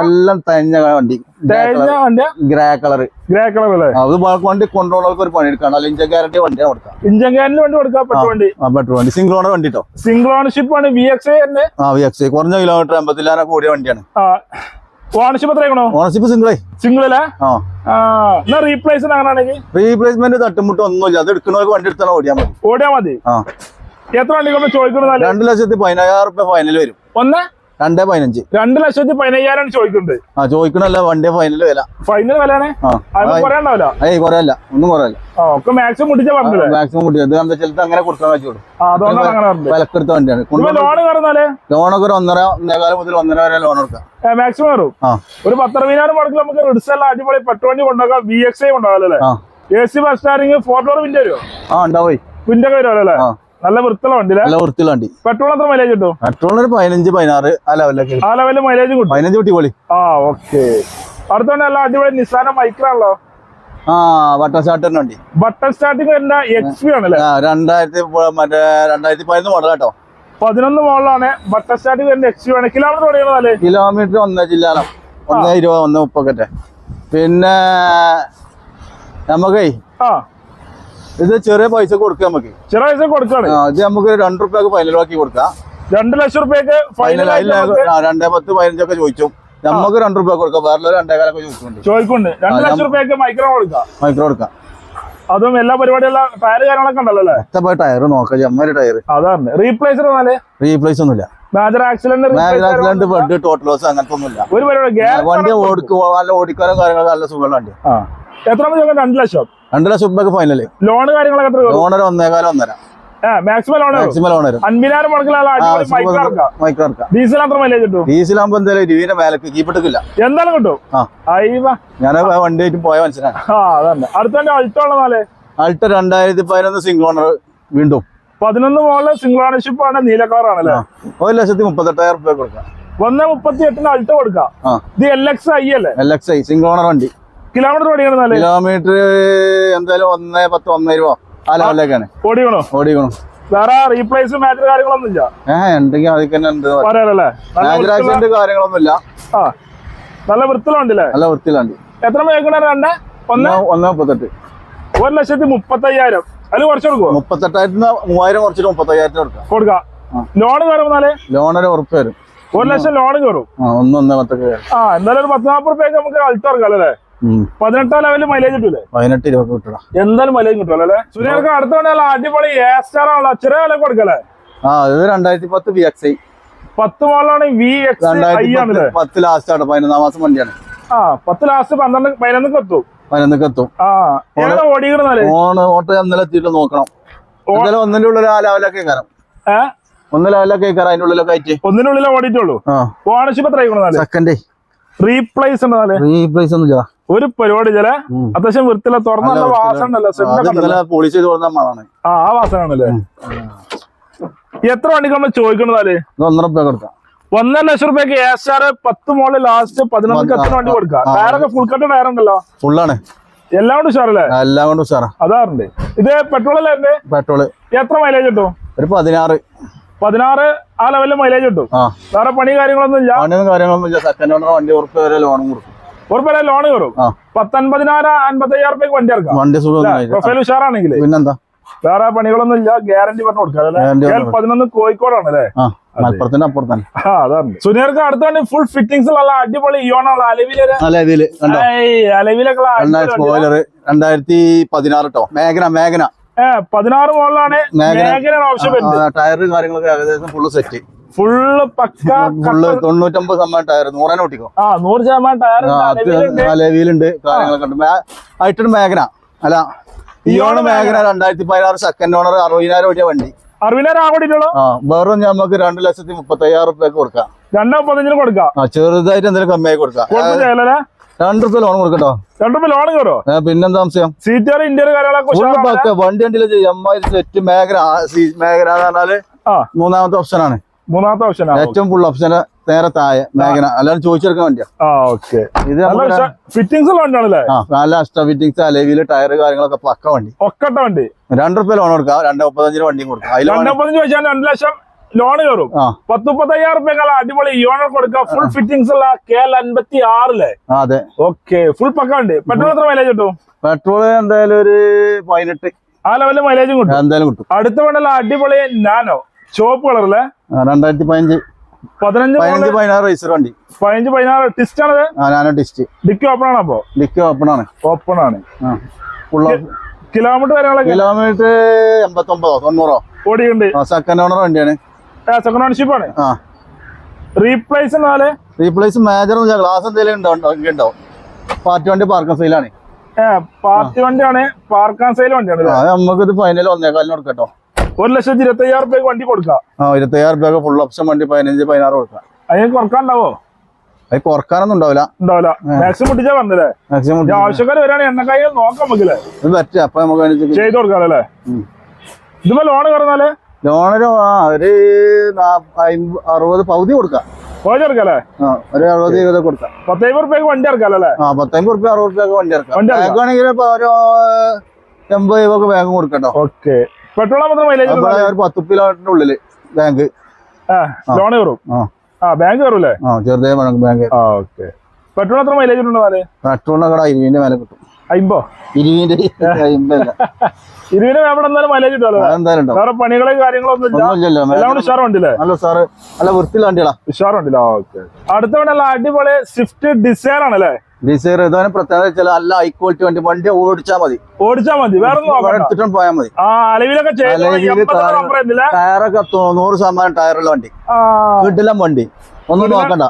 എല്ലാം തേഞ്ഞ വണ്ടി. തേഞ്ഞ വണ്ടി? ഗ്രേ കളർ ഗ്രേ കളർ അല്ലേ? അത് വണ്ടി കൊണ്ടുപോകുന്നവർക്ക് ഒരു പണി എടുക്കണം അല്ലെങ്കിൽ ഇഞ്ചൻ ഗ്യാരണ്ടി വണ്ടിയാണ് കൊടുക്കാം ഇഞ്ചൻ ഗ്യാരണ്ടി വണ്ടി കൊടുക്കാം പെട്രോൾ വണ്ടി. ആ പെട്രോൾ വണ്ടി. സിംഗിൾ ഓണർ വണ്ടി കേട്ടോ സിംഗിൾ ഓണർഷിപ്പ് ആണ് വി എക്സ് ആ വി എക്സ് കുറഞ്ഞ കിലോമീറ്റർ എൺപത്തിലാന കൂടിയ വണ്ടിയാണ്. ഓണർഷിപ്പ് എത്രയാണോ ഓണർഷിപ്പ് സിംഗിളേ സിംഗിൾ ആ. ആ എന്നാ റീപ്ലേസ് അങ്ങനെയാണെങ്കിൽ റീപ്ലേസ്മെന്റ് തട്ടുമുട്ട് ഒന്നുമില്ല. അത് എടുക്കുന്നവർക്ക് വണ്ടി എടുത്താൽ ഓടിയാൽ മതി. ഓടിയാ മതി? ആ. എത്ര വണ്ടികൾ ചോദിക്കുന്നത് രണ്ട് ലക്ഷത്തി പതിനായിരം റുപ്യ ഫൈനൽ വരും. ഒന്ന്? രണ്ടേ പതിനഞ്ച്. രണ്ട് ലക്ഷത്തി പതിനയ്യായിരം ചോദിക്കുന്നുണ്ട് ആ ചോദിക്കണല്ല വണ്ടി ഫൈനൽ വില. ഫൈനൽ വിലയാണ്? ഏയ് കുറയല്ല ഒന്നും കുറയല്ല. മാക്സിമം മുട്ടിച്ച മാക്സിമം കൂട്ടി ഇത് എന്താ ചിലത് അങ്ങനെ കൊടുക്കാൻ വെച്ചോളൂ. വിലക്കെടുത്ത വണ്ടിയാണ്. ലോണൊക്കെ ഒരു ഒന്നര ഒന്നേകാലം മുതൽ ഒന്നര വരെ ലോൺ എടുക്കാം മാക്സിമം കയറും ഒരു ഒരു പത്തറുപതിനായിരം മുടക്കിൽ നമുക്ക് റിഡ്സ് എല്ലാം അടിപൊളി പെട്രോൾ കൊണ്ടാക്കാം വി എക്സ് ഐ കൊണ്ടാകാം അല്ലേ? A C bus steering four door window വരുമോ ആ ഉണ്ടാവും. വിൻഡോ ഒക്കെ വരുമല്ലോ അല്ലേ. നല്ല വൃത്തിയുള്ള വണ്ടി നല്ല വൃത്തിയുള്ള വണ്ടി. പെട്രോൾ എത്ര മൈലേജ് കിട്ടും? പെട്രോൾ ഒരു പതിനഞ്ച് പതിനാറ് ആ ലെവലൊക്കെ ആ ലെവലിൽ മൈലേജ് കിട്ടും. പതിനഞ്ച് കുട്ടി പോളി ആ ഓക്കെ അടുത്തോണ്ട് നല്ല അടിപൊളി നിസ്സാന മൈക്രാണല്ലോ ആ വട്ട സ്റ്റാർട്ടറിന് വണ്ടി. ബട്ടൺ സ്റ്റാർട്ടിങ് വരുന്ന എക്സ് പി ആണല്ലേ? ആ, രണ്ടായിരത്തി പ- മറ്റേ രണ്ടായിരത്തി പതിനൊന്ന് മോഡൽ കേട്ടോ പതിനൊന്ന് മോളിലാണ് ബട്ടൺ സ്റ്റാർട്ടിങ് വരുന്ന എക്സ് പി ആണ്. കിലോമീറ്റർ ഓടിക്കണതല്ലേ കിലോമീറ്റർ ഒന്നേ ജില്ലാലം ഒന്നേ ഇരുപത് ഒന്നേ മുപ്പത്തെട്ട്. പിന്നെ നമുക്കേ ആ. ഇത് ചെറിയ പൈസ കൊടുക്കാം നമുക്ക്. ചെറിയ പൈസ കൊടുക്കാണ്. ഇത് നമുക്ക് രണ്ടു റുപ്യക്ക് ഫൈനൽ ബാക്കി കൊടുക്കാം. രണ്ട് ലക്ഷം റുപ്യക്ക് ഫൈനൽ രണ്ടേ പത്ത് പതിനഞ്ചൊക്കെ ചോദിച്ചു. നമുക്ക് രണ്ടു റുപ്യ കൊടുക്കാം. വേറെ രണ്ടേ കാലൊക്കെ ചോദിച്ചിട്ടുണ്ട് ചോദിക്കുന്നുണ്ട് രണ്ട് ലക്ഷം റുപ്യക്ക് മൈക്രോ കൊടുക്കാം. മൈക്രോ കൊടുക്കാം. അതും എല്ലാ പരിപാടിയെല്ലാം ടയർ കാര്യങ്ങളൊക്കെ ഉണ്ടല്ലോ അല്ലേ? ടയർ നോക്കാം. ജമ്മര് ടയർ അതാണ്. റീപ്ലേസ് റീപ്ലേസ് ഒന്നുമില്ല. Major accident accident bed total loss അങ്ങനത്തെ ഒന്നുമില്ല. ഒരു പരിപാടി വണ്ടി ഓടിക്കുക നല്ല ഓടിക്കാനും കാര്യങ്ങളും നല്ല സുഖമുള്ള വണ്ടി എത്ര രണ്ട് ലക്ഷം. രണ്ട് ലക്ഷം റുപ്യക്ക് ഫൈനൽ ലോൺ കാര്യങ്ങളൊക്കെ ലോണർ ഓണർ ഒന്നേകാലം ഒന്നര. മാക്സിമം ലോൺ മാക്സിമം ലോൺ വരും. അൻപതിനായിരം മുടക്കിലുള്ള അടിപൊളി മൈക്രോ ഇറക്കാം. മൈക്രോ ഇറക്കാം. ഡീസൽ എത്ര മൈലേജ് കിട്ടും? ഡീസലാകുമ്പോ എന്തായാലും ഇരുവിന്റെ മേലക്ക് കീപ്പിട്ടില്ല എന്തായാലും കിട്ടും? ഞാൻ വണ്ടി ആയിട്ട് പോയ മനസ്സിലാണ് അടുത്ത അൾട്ടോ ഉള്ളതാലേ അൾട്ട രണ്ടായിരത്തി പതിനൊന്ന് സിംഗിൾ ഓണർ വീണ്ടും. പതിനൊന്ന് മോളിൽ സിംഗിൾ ഓണർഷിപ്പ് ആണ് നീല ആ. ഒരു ലക്ഷത്തി മുപ്പത്തെട്ടായിരം റുപ്യ കൊടുക്കാം. ഒന്ന് മുപ്പത്തി എട്ടിന് അൾട്ടോ കൊടുക്കാം ഇത് എൽ എക്സ് ഐ അല്ലേ? L X I single owner വണ്ടി. കിലോമീറ്റർ കിലോമീറ്റർ എന്തായാലും ഒന്നേ പത്ത് ഒന്നേ രൂപ ആ ലെവലിലേക്കാണ്. ഓടിക്കണോ? ഓടിക്കണോ. വേറെ റീപ്ലേസ് മാറ്റർ കാര്യങ്ങളൊന്നും ഇല്ല ഏഹ് ഉണ്ടെങ്കിൽ അതിൽ തന്നെ ഉണ്ട്. പറയാലല്ലേ നല്ല ആക്സിഡന്റ് നല്ല വൃത്തിലുണ്ടല്ലേ എത്ര മേക്കണ രണ്ട് ഒന്ന്? ഒന്ന് ഒന്നേ മുപ്പത്തെട്ട്. ഒരു ലക്ഷത്തി മുപ്പത്തി അയ്യായിരം അതിൽ കുറച്ച് കൊടുക്കുക മുപ്പത്തെട്ടായിരത്തിന് മൂവായിരം കുറച്ചിട്ട് മുപ്പത്തയ്യായിരത്തിന് കൊടുക്കാം. കൊടുക്കാം. ലോൺ ലോണൊരു ഉറപ്പ് വരും. ഒരു ലക്ഷം ലോൺ കയറും. ഒന്ന് ഒന്നേ പത്തൊക്കെ. ആ എന്തായാലും ഒരു പത്ത് നാൽപ്പത് റുപ്യ നമുക്ക് അൾട്ടോ ഇറക്കാം അല്ലേ. പതിനെട്ടാം ലെവലിൽ മൈലേജ് കിട്ടൂലേ? പതിനെട്ട് ഇരുപത് കിട്ടണം എന്തായാലും മൈലേജ് കിട്ടുമല്ലോ അല്ലെ? സുനിയർക്ക് അടുത്ത അടിപൊളി എ സ്റ്റാർ ആണല്ലോ. ചെറിയ വില കൊടുക്കല്ലേ? ആ ഇത് രണ്ടായിരത്തി പത്ത് വി എക്സ് ഐ പത്ത് മോളാണ് വി എക്സ് രണ്ടായിരത്തി പത്ത് ലാസ്റ്റ് ആണ് പതിനൊന്നാം മാസം വണ്ടിയാണ്. ആ പത്ത് ലാസ്റ്റ് പന്ത്രണ്ട് പതിനൊന്നൊക്കെ എത്തും. പതിനൊന്നൊക്കെ എത്തും. ഓണ് ഓട്ട് ഇന്നലെ എത്തിയിട്ട് നോക്കണം. ഇന്നലെ ഒന്നിന്റെ ഉള്ളിൽ ആ ലെവലൊക്കെ കയറാം. ഒന്ന് ലെവലൊക്കെ കയറാം അതിന്റെ ഉള്ളിലൊക്കെ ആയിട്ട്. ഒന്നിനുള്ളിലെ ഓടിയിട്ടുള്ളൂ. ഓണർഷിപ്പ് എത്ര സെക്കൻഡ് റീപ്ലേസ് റീപ്ലേസ് ഒന്നും ഇല്ല ഒരു പരിപാടി ചില. അത്യാവശ്യം വൃത്തിയുള്ള തുറന്ന നല്ല വാസന ഉണ്ടല്ലോ. ആ ആ വാസന ആണല്ലേ എത്ര വണ്ടിക്ക് നമ്മൾ ചോദിക്കണതാൽ? ഒന്നര രൂപ കൊടുക്കാം. ഒന്നര ലക്ഷം റുപ്യക്ക് എസ് ആർ പത്ത് മോളിൽ ലാസ്റ്റ് പതിനൊന്ന് എത്ര കത്തിന് വണ്ടി കൊടുക്കാം. ടയറൊക്കെ ഫുൾ കട്ട് ടയർ ഉണ്ടല്ലോ? ഫുള്ളാണ്. എല്ലാം കൊണ്ട് ഉഷാറല്ലേ? എല്ലാം കൊണ്ട് ഉഷാറാ. അതാറുണ്ട്. ഇത് പെട്രോൾ അല്ലേ പെട്രോൾ എത്ര മൈലേജ് കിട്ടും? ഒരു പതിനാറ്. പതിനാറ് ആ ലെവലിൽ മൈലേജ് കിട്ടും? വേറെ പണി കാര്യങ്ങളൊന്നും ഇല്ല? പണിയും കാര്യങ്ങളൊന്നും ഇല്ല. സെക്കൻഡ് ഓണർ വണ്ടി ഉറപ്പ് വരെ ലോണും കൊടുക്കും. ഉറപ്പല്ല ലോൺ കയറും പത്തൊൻപതിനായിരം പത്തൊൻപതിനായിരം അൻപത്തയ്യായിരം റുപ്യക്ക് വണ്ടി ഇറക്കാം വണ്ടി പ്രൊഫൈൽ ഉഷാറാണെങ്കിൽ. പിന്നെന്താ? വേറെ പണികളൊന്നും ഇല്ല. ഗ്യാരണ്ടി പറഞ്ഞു കൊടുക്കാം. പതിനൊന്ന് കോഴിക്കോടാണ് അല്ലേ? മലപ്പുറത്തിന്റെ അപ്പുറത്താണ്. സുനിയർക്ക് അടുത്ത വണ്ടി ഫുൾ ഫിറ്റിംഗ്സ് ഉള്ള അടിപൊളി. സ്പോയിലർ രണ്ടായിരത്തി പതിനാറ് കേട്ടോ മേഘന മേഘന. ഏ പതിനാറ് മോളിലാണ് മേഘന. ഓപ്ഷൻ ടയർ കാര്യങ്ങളൊക്കെ ഏകദേശം ഫുള്ള് സെറ്റ് ഫുള്ള് പക്ക ഫുള്ള് തൊണ്ണൂറ്റമ്പത് ശതമാനം ടയർ നൂറേനെ ഓട്ടിക്കോ ആ നൂറ് ശതമാനം ടയർ അലവിയിലുണ്ട് ലെവിയിലുണ്ട് കാര്യങ്ങളൊക്കെ ഉണ്ട്. ആയിട്ടൊരു മേഘന അല്ല ഇയോണ് മേഘന രണ്ടായിരത്തി പതിനാറ് സെക്കൻഡ് ഓണർ അറുപതിനായിരം ഓടിയ വണ്ടി. അറുപതിനായിരം ആ വെറും നമുക്ക് രണ്ട് ലക്ഷത്തി മുപ്പത്തി അയ്യായിരം റുപ്യക്ക് കൊടുക്കാം. രണ്ടോ പതിനഞ്ചിന് കൊടുക്കാം? ആ ചെറുതായിട്ട് എന്തെങ്കിലും കമ്മിയായി കൊടുക്കാം. രണ്ടു റുപ്യ ലോൺ കൊടുക്കട്ടോ. രണ്ടു ലോൺ കയറോ പിന്നെന്താ സംശയം? സീറ്റർ ഇന്ത്യയുടെ കാര്യങ്ങളൊക്കെ ഫുള്ള് എം ഐ വണ്ടി എമ്മായി സെറ്റ് മേഘന മേഖല. മേഘന എന്ന് പറഞ്ഞാൽ മൂന്നാമത്തെ മൂന്നാമത്തെ ഓപ്ഷനാണ് മൂന്നാമത്തെ ഓപ്ഷൻ ഏറ്റവും ഫുൾ ഓപ്ഷന് നേരെ താഴെ മേഖല. അല്ലാതെ ചോദിച്ചെടുക്കാൻ വേണ്ടിയാ. ഓക്കെ ഇത് ഫിറ്റിംഗ്സ് വണ്ടിയാണല്ലേ നല്ല അഷ്ട ഫിറ്റിങ്സ് അലവിൽ ടയർ കാര്യങ്ങളൊക്കെ പക്ക വണ്ടി. ഒക്കട്ട വണ്ടി. രണ്ടു റുപ്യ ലോൺ കൊടുക്കാം. രണ്ട് മുപ്പത്തഞ്ചിന് വണ്ടിയും കൊടുക്കാം. അതിൽ രണ്ടോ പതിനഞ്ച് വെച്ചാൽ രണ്ട് ലക്ഷം ലോൺ കയറും. പത്ത് മുപ്പത്തയ്യായിരം റുപ്യക്കാല അടിപൊളി യോണർ കൊടുക്കുക ഫുൾ ഫിറ്റിംഗ്സ് ഉള്ള കെ എൽ അൻപത്തി ആറിലെ അതെ. ഓക്കെ ഫുൾ പക്ക വണ്ടി. പെട്രോൾ എത്ര മൈലേജ് കിട്ടും? പെട്രോൾ എന്തായാലും ഒരു പതിനെട്ട്. ആ ലെവലിൽ മൈലേജും കിട്ടും. എന്തായാലും കിട്ടും. അടുത്ത വേണ്ടല്ല അടിപൊളി നാനോ ചോപ്പ് കളറിലെ അല്ലെ രണ്ടായിരത്തി പതിനഞ്ച്. പതിനഞ്ച് പതിനഞ്ച് പതിനാറ് റേസർ വണ്ടി. പതിനഞ്ച് പതിനാറ്. ടിസ്റ്റ് ആണത്? ആ ടിസ്റ്റ് ഡിക്കി ഓപ്പൺ ആണ് അപ്പോ? ഡിക്ക് ഓപ്പൺ ആണ്. ഓപ്പൺ ആണ്. കിലോമീറ്റർ കാര്യങ്ങളൊക്കെ കിലോമീറ്റർ എൺപത്തൊമ്പതോ തൊണ്ണൂറോ? ഓടിയുണ്ട് സെക്കൻഡ് ഓണർ വണ്ടിയാണ്. സെക്കൻഡ് ഓണർഷിപ്പ് ആണ്. ആ. റീപ്ലേസ് റീപ്ലേസ് മേജർ ഗ്ലാസ് എന്തെങ്കിലും ഉണ്ടാവും. പാർട്ടി വണ്ടി പാർക്കൻ സെയിലാണ് പാർട്ടി വണ്ടിയാണ്. പാർക്കാൻ സെയിൽ വണ്ടിയാണ് നമുക്കിത് ഫൈനൽ ഒന്നേകാലിന് കൊടുക്കട്ടോ. ഒരു ലക്ഷത്തി ഇരുപത്തി അയ്യായിരം റുപ്യക്ക് വണ്ടി കൊടുക്കാം. ആ ഇരുപത്തയ്യായിരം രൂപ ഫുൾ ഓപ്ഷൻ വണ്ടി പതിനഞ്ച് പതിനാറ് കൊടുക്കാം. അതിന് കുറക്കാണ്ടാവോ അത് കുറക്കാനൊന്നും ഉണ്ടാവില്ല. ഉണ്ടാവില്ല. മാക്സിമം മുട്ടിച്ചാ വന്നല്ലേ? മാക്സിമം ആവശ്യക്കാർ വരാണ് എണ്ണക്കായി നോക്കാം നമുക്കില്ലേ? ഇത് പറ്റും അപ്പൊ നമുക്ക് ചെയ്ത് കൊടുക്കാല്ലേ ഉം. ഇതുമ്പോ ലോൺ കയറുന്നാൽ ലോണിന് ആ ഒരു അറുപത് പകുതി കൊടുക്കാം. ആ ഒരു അറുപത് ഇരുപത് കൊടുക്കാം. പത്തൈമ്പത് റുപ്യക്ക് വണ്ടി ഇറക്കാല്ലേ ആ പത്തമ്പത് റുപ്യ അറുപത് റുപ്യ വണ്ടി ഇറക്കാം. വണ്ടി ഇപ്പൊ ഒരു എൺപത് രൂപ ബാങ്ക് കൊടുക്കട്ടോ. ഓക്കെ. പെട്രോൾ മാത്രം മൈലേജ് അപ്പൊ ഒരു പത്ത് കിലോമീറ്ററിന്റെ ഉള്ളിൽ ബാങ്ക് ലോൺ കയറും? ആ. ബാങ്ക് കയറൂലേ ആ ചെറുതേ വേണം ബാങ്ക് ഓക്കെ പെട്രോൾ എത്ര മൈലേജ് ഉണ്ടോ കട ഇരുവിന്റെ മേലെ കിട്ടും. അമ്പോ ഇരുവിന്റെ അമ്പല്ല ഇരുവിന് എവിടെ എന്തായാലും മൈലേജ് കിട്ടുമല്ലോ അതെന്തായാലും ഉണ്ടാവും. വേറെ പണികളെ കാര്യങ്ങളൊന്നും ഇല്ല. ഒന്നുമില്ലല്ലോ. എല്ലാം കൂടി ഉഷാറുണ്ടല്ലേ? നല്ല സാറ് നല്ല വൃത്തിയുള്ള വണ്ടികളാ ഉഷാറുണ്ടല്ലോ ഓക്കെ അടുത്ത വണ്ടി അടിപൊളി സ്വിഫ്റ്റ് ഡിസൈർ ആണല്ലേ? ഡിസൈർ ഇതാണ് പ്രത്യേകത നല്ല ഹൈ ക്വാളിറ്റി വണ്ടി. വണ്ടി ഓടിച്ചാൽ മതി. ഓടിച്ചാ മതി. വേറെ എടുത്തിട്ടും പോയാൽ മതി. അലവിലൊക്കെ ടയറൊക്കെ നൂറ് ശതമാനം ടയറുള്ള വണ്ടി. വീട്ടിലും വണ്ടി. ഒന്നും നോക്കണ്ട.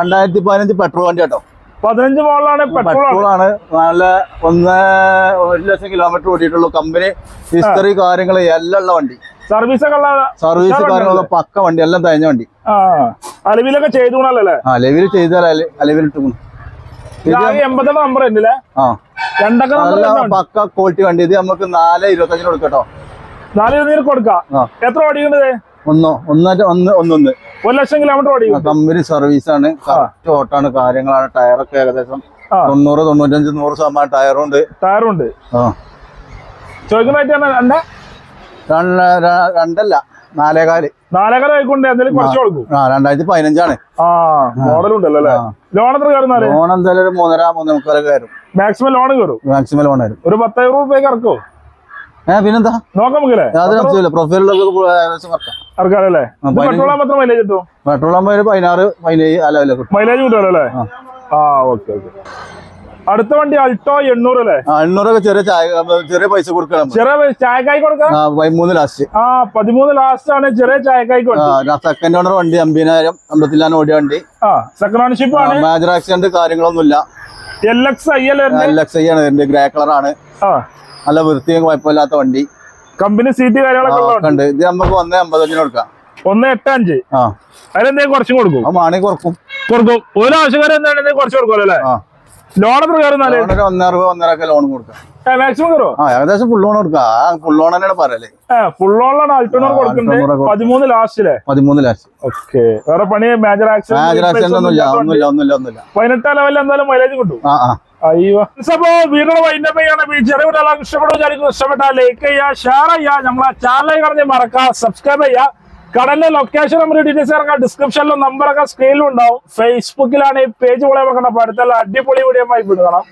രണ്ടായിരത്തി പതിനഞ്ച് പെട്രോൾ വണ്ടി കേട്ടോ. പതിനഞ്ച് മോളാണ് പെട്രോൾ ആണ്. നല്ല ഒന്ന് ഒരു ലക്ഷം കിലോമീറ്റർ ഓടിയിട്ടുള്ളൂ. കമ്പനി ഹിസ്റ്ററി കാര്യങ്ങൾ എല്ലാം ഉള്ള വണ്ടി. സർവീസ് സർവീസ് കാര്യങ്ങളൊക്കെ പക്ക വണ്ടി എല്ലാം തഴഞ്ഞ വണ്ടി. അലവിലൊക്കെ ചെയ്തു അലവിൽ ചെയ്താൽ അലവിൽ ഇട്ടു നമ്പർ ഉണ്ടല്ലേ? പക്ക ക്വാളിറ്റി വണ്ടി. ഇത് നമുക്ക് നാല് ഇരുപത്തഞ്ചിന് കൊടുക്കട്ടോ നാല് നീര് കൊടുക്കാം. എത്ര ഓടിക്കുന്നത് ഒന്നോ ഒന്നായിട്ട് ഒന്ന് ഒന്നൊന്ന്. ഒരു ലക്ഷം കിലോമീറ്റർ ഓടിക്കും കമ്പനി സർവീസ് ആണ്. കറക്റ്റ് ഓട്ടാണ് കാര്യങ്ങളാണ് ടയറൊക്കെ ഏകദേശം. തൊണ്ണൂറ് തൊണ്ണൂറ്റഞ്ച് നൂറ് ശതമാനം ടയറും ഉണ്ട് ടയറും ഉണ്ട് ആ ചോദിക്കുന്ന രണ്ടല്ല നാലേകാൽ. നാലേകാലം ആയിക്കൊണ്ട് എന്തെങ്കിലും കുറച്ച് കൊടുക്കും. ആ രണ്ടായിരത്തി പതിനഞ്ചാണ് ആ മോഡൽ ഉണ്ടല്ലോ അല്ലേ ആ. ലോൺ എത്ര ലോൺ എന്തായാലും മൂന്നര മൂന്നേ മുക്കാലൊക്കെ കയറും. മാക്സിമം ലോൺ കയറും. മാക്സിമം ലോൺ ആയിരുന്നു ഒരു പത്തായിരം രൂപയൊക്കെ ഇറക്കോ പിന്നെന്താ? നോക്കാം നമുക്കല്ലേ? പ്രൊഫൈലിലൊക്കെ. പെട്രോൾ മാത്രം മൈലേജ് കിട്ടും? പെട്രോൾ ആകുമ്പോൾ പതിനാറ് അല്ല മൈലേജ് കിട്ടുമല്ലോ അല്ലേ? ആ. ആ ഓക്കെ ഓക്കെ അടുത്ത വണ്ടി അൾട്ടോ എണ്ണൂറ് അല്ലേ? എണ്ണൂറ് എണ്ണൂറൊക്കെ ചെറിയ ചായ ചെറിയ പൈസ കൊടുക്കണം ചെറിയ ചായക്കായി കൊടുക്കാം? പതിമൂന്ന് ലാസ്റ്റ് ആ പതിമൂന്ന് ലാസ്റ്റ് ആണ് ചെറിയ ചായക്കായി സെക്കൻഡ് ഓണർ വണ്ടി അമ്പതിനായിരം അമ്പത്തിലാണ് ഓടിയ വണ്ടി. ആ സെക്കൻഡ് ഓണർഷിപ്പ് ആണ്. മേജർ ആക്സിഡന്റ് കാര്യങ്ങളൊന്നുമില്ല. എൽ എക്സ് ഐ അല്ലേ എൽ എക്സ് ഐ ആണ് ഗ്രേ കളറാണ് ആ. നല്ല വൃത്തിയും കുഴപ്പമില്ലാത്ത വണ്ടി. കമ്പനി സീറ്റ് കാര്യങ്ങളൊക്കെ ഉണ്ട്. ഇത് നമുക്ക് ഒന്ന് അമ്പത്തഞ്ചിന് കൊടുക്കാം. ഒന്ന് എട്ട് അഞ്ച്. അതിലെന്തെങ്കിലും കുറച്ചും കൊടുക്കും? ആ മാണി കുറക്കും കൊടുക്കും. ഒരു ആവശ്യക്കാരൻ എന്താണെങ്കിലും കുറച്ച് കൊടുക്കുമല്ലോ ലോൺ എത്ര കയറുന്നാൽ ലോൺ ഒന്നര രൂപ ഒന്നര ഒക്കെ ലോൺ കൊടുക്കാം. മാക്സിമം കയറുമോ ആ ഏകദേശം ഫുൾ ലോൺ കൊടുക്കാം. ഫുൾ ലോൺ തന്നെയാണ് പറയൽ. ഫുൾ ലോണിലാണ് അൾട്ടോണർ കൊടുക്കുന്നത്. Altonor കൊടുക്കും. പതിമൂന്ന് ലാസ്റ്റിലെ പതിമൂന്ന് ലാസ്റ്റ് ഓക്കെ വേറെ പണി? മേജർ മേജർ ആക്സിഡന്റ് ഒന്നുമില്ല. ഒന്നുമില്ല ഒന്നുമില്ല ഒന്നുമില്ല. പതിനെട്ടാം ലെവലിൽ എന്തായാലും മൈലേജ് കിട്ടും. ആ ആ. അയ്യോ അപ്പോ വീഡിയോ വൈൻഡപ്പ് ചെയ്യാണ്. ചെറിയ കുട്ടികളെ ഇഷ്ടപ്പെടും വിചാരിക്കും ഇഷ്ടപ്പെട്ടാൽ ലൈക്ക് ചെയ്യുക ഷെയർ ചെയ്യുക. നമ്മളെ ചാനൽ കടന്ന് മറക്കുക സബ്സ്ക്രൈബ് ചെയ്യുക. കടലിലെ ലൊക്കേഷൻ നമ്പർ ഡീറ്റെയിൽസ് ഇറങ്ങാം ഡിസ്ക്രിപ്ഷനിലും നമ്പറൊക്കെ സ്ക്രീനിലും ഉണ്ടാവും. ഫേസ്ബുക്കിലാണ് ഈ പേജ് പോലെ അപ്പൊ അടുത്തുള്ള അടിപൊളി വീഡിയോ ആയി വിടുകണം